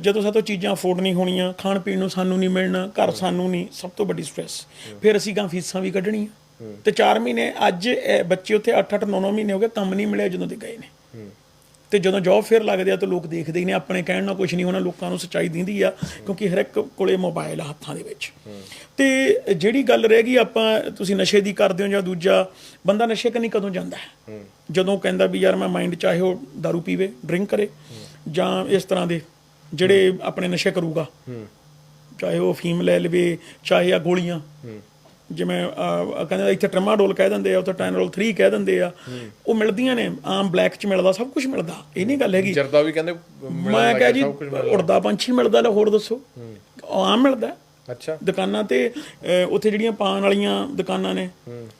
ਜਦੋਂ ਸਾਤੋਂ ਚੀਜ਼ਾਂ ਅਫੋਰਡ ਨਹੀਂ ਹੋਣੀਆਂ ਖਾਣ ਪੀਣ ਨੂੰ ਸਾਨੂੰ ਨਹੀਂ ਮਿਲਣਾ ਘਰ ਸਾਨੂੰ ਨਹੀਂ ਸਭ ਤੋਂ ਵੱਡੀ ਸਟ੍ਰੈਸ ਫਿਰ ਅਸੀਂ ਗਾਂ ਫੀਸਾਂ ਵੀ ਕੱਢਣੀਆਂ। ਤੇ 4 ਮਹੀਨੇ ਅੱਜ ਬੱਚੇ ਉੱਥੇ 8-8 9-9 ਮਹੀਨੇ ਹੋ ਗਏ ਕੰਮ ਨਹੀਂ ਮਿਲਿਆ ਜਦੋਂ ਦੇ ਗਏ ਨੇ। ਤੇ ਜਦੋਂ ਜੌਬ ਫੇਅਰ ਲੱਗਦੇ ਆ ਤਾਂ ਲੋਕ ਦੇਖਦੇ ਹੀ ਨੇ, ਆਪਣੇ ਕਹਿਣ ਨਾਲ ਕੁਝ ਨਹੀਂ ਹੋਣਾ ਲੋਕਾਂ ਨੂੰ ਸੱਚਾਈ ਦਿੰਦੀ ਆ, ਕਿਉਂਕਿ ਹਰ ਇੱਕ ਕੋਲੇ ਮੋਬਾਈਲ ਆ ਹੱਥਾਂ ਦੇ ਵਿੱਚ। ਤੇ ਜਿਹੜੀ ਗੱਲ ਰਹਿ ਗਈ ਆਪਾਂ, ਤੁਸੀਂ ਨਸ਼ੇ ਦੀ ਕਰਦੇ ਹੋ ਜਾਂ ਦੂਜਾ, ਬੰਦਾ ਨਸ਼ੇ ਕਰਨੀ ਕਦੋਂ ਜਾਂਦਾ ਹੈ? ਜਦੋਂ ਕਹਿੰਦਾ ਵੀ ਯਾਰ ਮੈਂ ਮਾਈਂਡ ਚਾਹੇ ਉਹ दारू ਪੀਵੇ ਡਰਿੰਕ ਕਰੇ, ਜਾਂ ਇਸ ਤਰ੍ਹਾਂ ਦੇ ਜਿਹੜੇ ਆਪਣੇ ਨਸ਼ੇ ਕਰੂਗਾ, ਚਾਹੇ ਉਹ ਫੀਮ ਲੈ ਲਵੇ, ਚਾਹੇ ਆ ਗੋਲੀਆਂ ਜਿਵੇਂ ਕਹਿੰਦੇ ਇੱਥੇ ਟਰਮਾਡੋਲ ਕਹਿ ਦਿੰਦੇ ਆ ਉੱਥੇ ਟਾਈਨਰੋਲ 3 ਕਹਿ ਦਿੰਦੇ ਆ। ਉਹ ਮਿਲਦੀਆਂ ਨੇ ਆਮ ਬਲੈਕ ਚ ਮਿਲਦਾ ਸਭ ਕੁਝ ਮਿਲਦਾ। ਇਹ ਨਹੀਂ ਗੱਲ ਹੈਗੀ। ਜਰਦਾ ਵੀ ਕਹਿੰਦੇ ਮੈਂ ਕਿਹਾ ਜੀ ਉੜਦਾ ਪੰਛੀ ਮਿਲਦਾ ਲੈ ਹੋਰ ਦੱਸੋ। ਆਮ ਮਿਲਦਾ। ਅੱਛਾ। ਦੁਕਾਨਾਂ ਤੇ ਅਹ, ਉੱਥੇ ਜਿਹੜੀਆਂ ਪਾਨ ਵਾਲੀਆਂ ਦੁਕਾਨਾਂ ਨੇ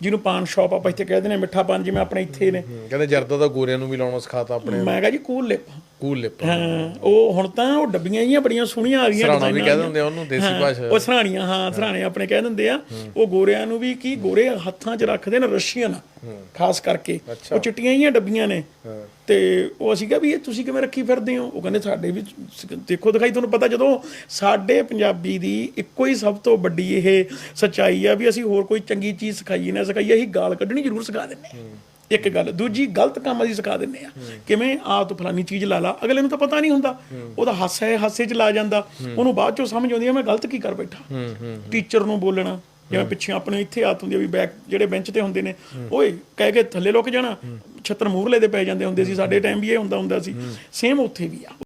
ਜਿਹਨੂੰ ਪਾਨ ਸ਼ਾਪ ਆਪਾਂ ਇੱਥੇ ਕਹਿੰਦੇ ਨੇ ਮਿੱਠਾ ਪਾਨ ਜਿਵੇਂ ਆਪਣੇ ਇੱਥੇ ਨੇ। ਹੂੰ, ਕਹਿੰਦੇ ਜਰਦਾ ਤਾਂ ਗੋਰਿਆਂ ਨੂੰ ਵੀ ਲਾਉਣਾ ਸਿਖਾਤਾ ਆਪਣੇ ਮੈਂ ਕਿਹਾ ਜੀ ਕੂਲ ਲਿਪ। Cool lip. ਹਾਂ ਉਹ ਹੁਣ ਤਾਂ ਉਹ ਡੱਬੀਆਂ ਜਿਹੀਆਂ ਬੜੀਆਂ ਸੋਹਣੀਆਂ ਆ ਗਈਆਂ ਸਰਾਣਾ ਵੀ ਕਹਿ। ਦਿੰਦੇ ਆ ਉਹਨੂੰ ਦੇਸੀ ਭਾਸ਼ਾ। ਉਹ ਸਰਾਣੀਆਂ ਹਾਂ ਸਰਾਣੇ ਆਪਣੇ ਕਹਿ ਦਿੰਦੇ ਆ। ਉਹ ਗੋਰਿਆਂ ਨੂੰ ਵੀ ਕੀ ਗੋਰੇ ਹੱਥਾਂ 'ਚ ਰੱਖਦੇ ਨੇ ਰਸ਼ੀਅਨ ਖਾਸ ਕਰਕੇ। ਉਹ ਚਿੱਟੀਆਂ ਜਿਹੀਆਂ ਡੱਬੀਆਂ ਨੇ। ਤੇ ਉਹ ਅਸੀਂ ਕਿਹਾ ਵੀ ਇਹ ਤੁਸੀਂ ਕਿਵੇਂ ਰੱਖੀ ਫਿਰਦੇ ਹੋ? ਉਹ ਕਹਿੰਦੇ ਸਾਡੇ ਵੀ ਸ- ਦੇਖੋ ਦਿਖਾਈ ਤੁਹਾਨੂੰ ਪਤਾ ਜਦੋਂ ਸਾਡੇ ਪੰਜਾਬੀ ਦੀ ਇੱਕੋ ਹੀ ਸਭ ਤੋਂ ਵੱਡੀ ਇਹ ਸੱਚਾਈ ਆ ਵੀ ਅਸੀਂ ਹੋਰ ਕੋਈ ਚੰਗੀ ਚੀਜ਼ ਸਿਖਾਈਏ ਨਾ ਸਿਖਾਈਏ ਅਸੀਂ ਗਾਲ ਕੱਢਣੀ ਜ਼ਰੂਰ ਸਿਖਾ ਦਿੰਦੇ ਹਾਂ। ਇੱਕ ਗੱਲ ਦੂਜੀ ਗਲਤ ਕੰਮ ਅਸੀਂ ਸਿਖਾ ਦਿੰਦੇ ਆ ਕਿਵੇਂ ਆ ਤੂੰ ਫਲਾਨੀ ਚੀਜ਼ ਲਾ ਲਾ ਅਗਲੇ ਨੂੰ ਤਾਂ ਪਤਾ ਨਹੀਂ ਹੁੰਦਾ। ਉਹਦਾ ਹਾਸਾ ਹੈ ਹਾਸੇ 'ਚ ਲਾ ਜਾਂਦਾ। ਉਹਨੂੰ ਬਾਅਦ 'ਚੋਂ ਸਮਝ ਆਉਂਦੀ ਆ ਮੈਂ ਗਲਤ ਕੀ ਕਰ ਬੈਠਾ? ਟੀਚਰ ਨੂੰ ਬੋਲਣਾ ਜਿਵੇਂ ਪਿੱਛੇ ਆਪਣੇ ਇੱਥੇ ਆਤ ਹੁੰਦੀ ਆ ਵੀ ਬੈਕ ਜਿਹੜੇ ਬੈਂਚ ਤੇ ਹੁੰਦੇ ਨੇ ਓਏ ਕਹਿ ਕੇ ਥੱਲੇ ਲੁੱਕ ਜਾਣਾ ਛੱਤਰ ਮੂਹਰਲੇ ਦੇ ਪੈ ਜਾਂਦੇ ਹੁੰਦੇ ਸੀ ਸਾਡੇ ਟਾਈਮ ਵੀ ਇਹ ਹੁੰਦਾ ਹੁੰਦਾ ਸੀ। ਸੇਮ ਉੱਥੇ ਵੀ ਆ।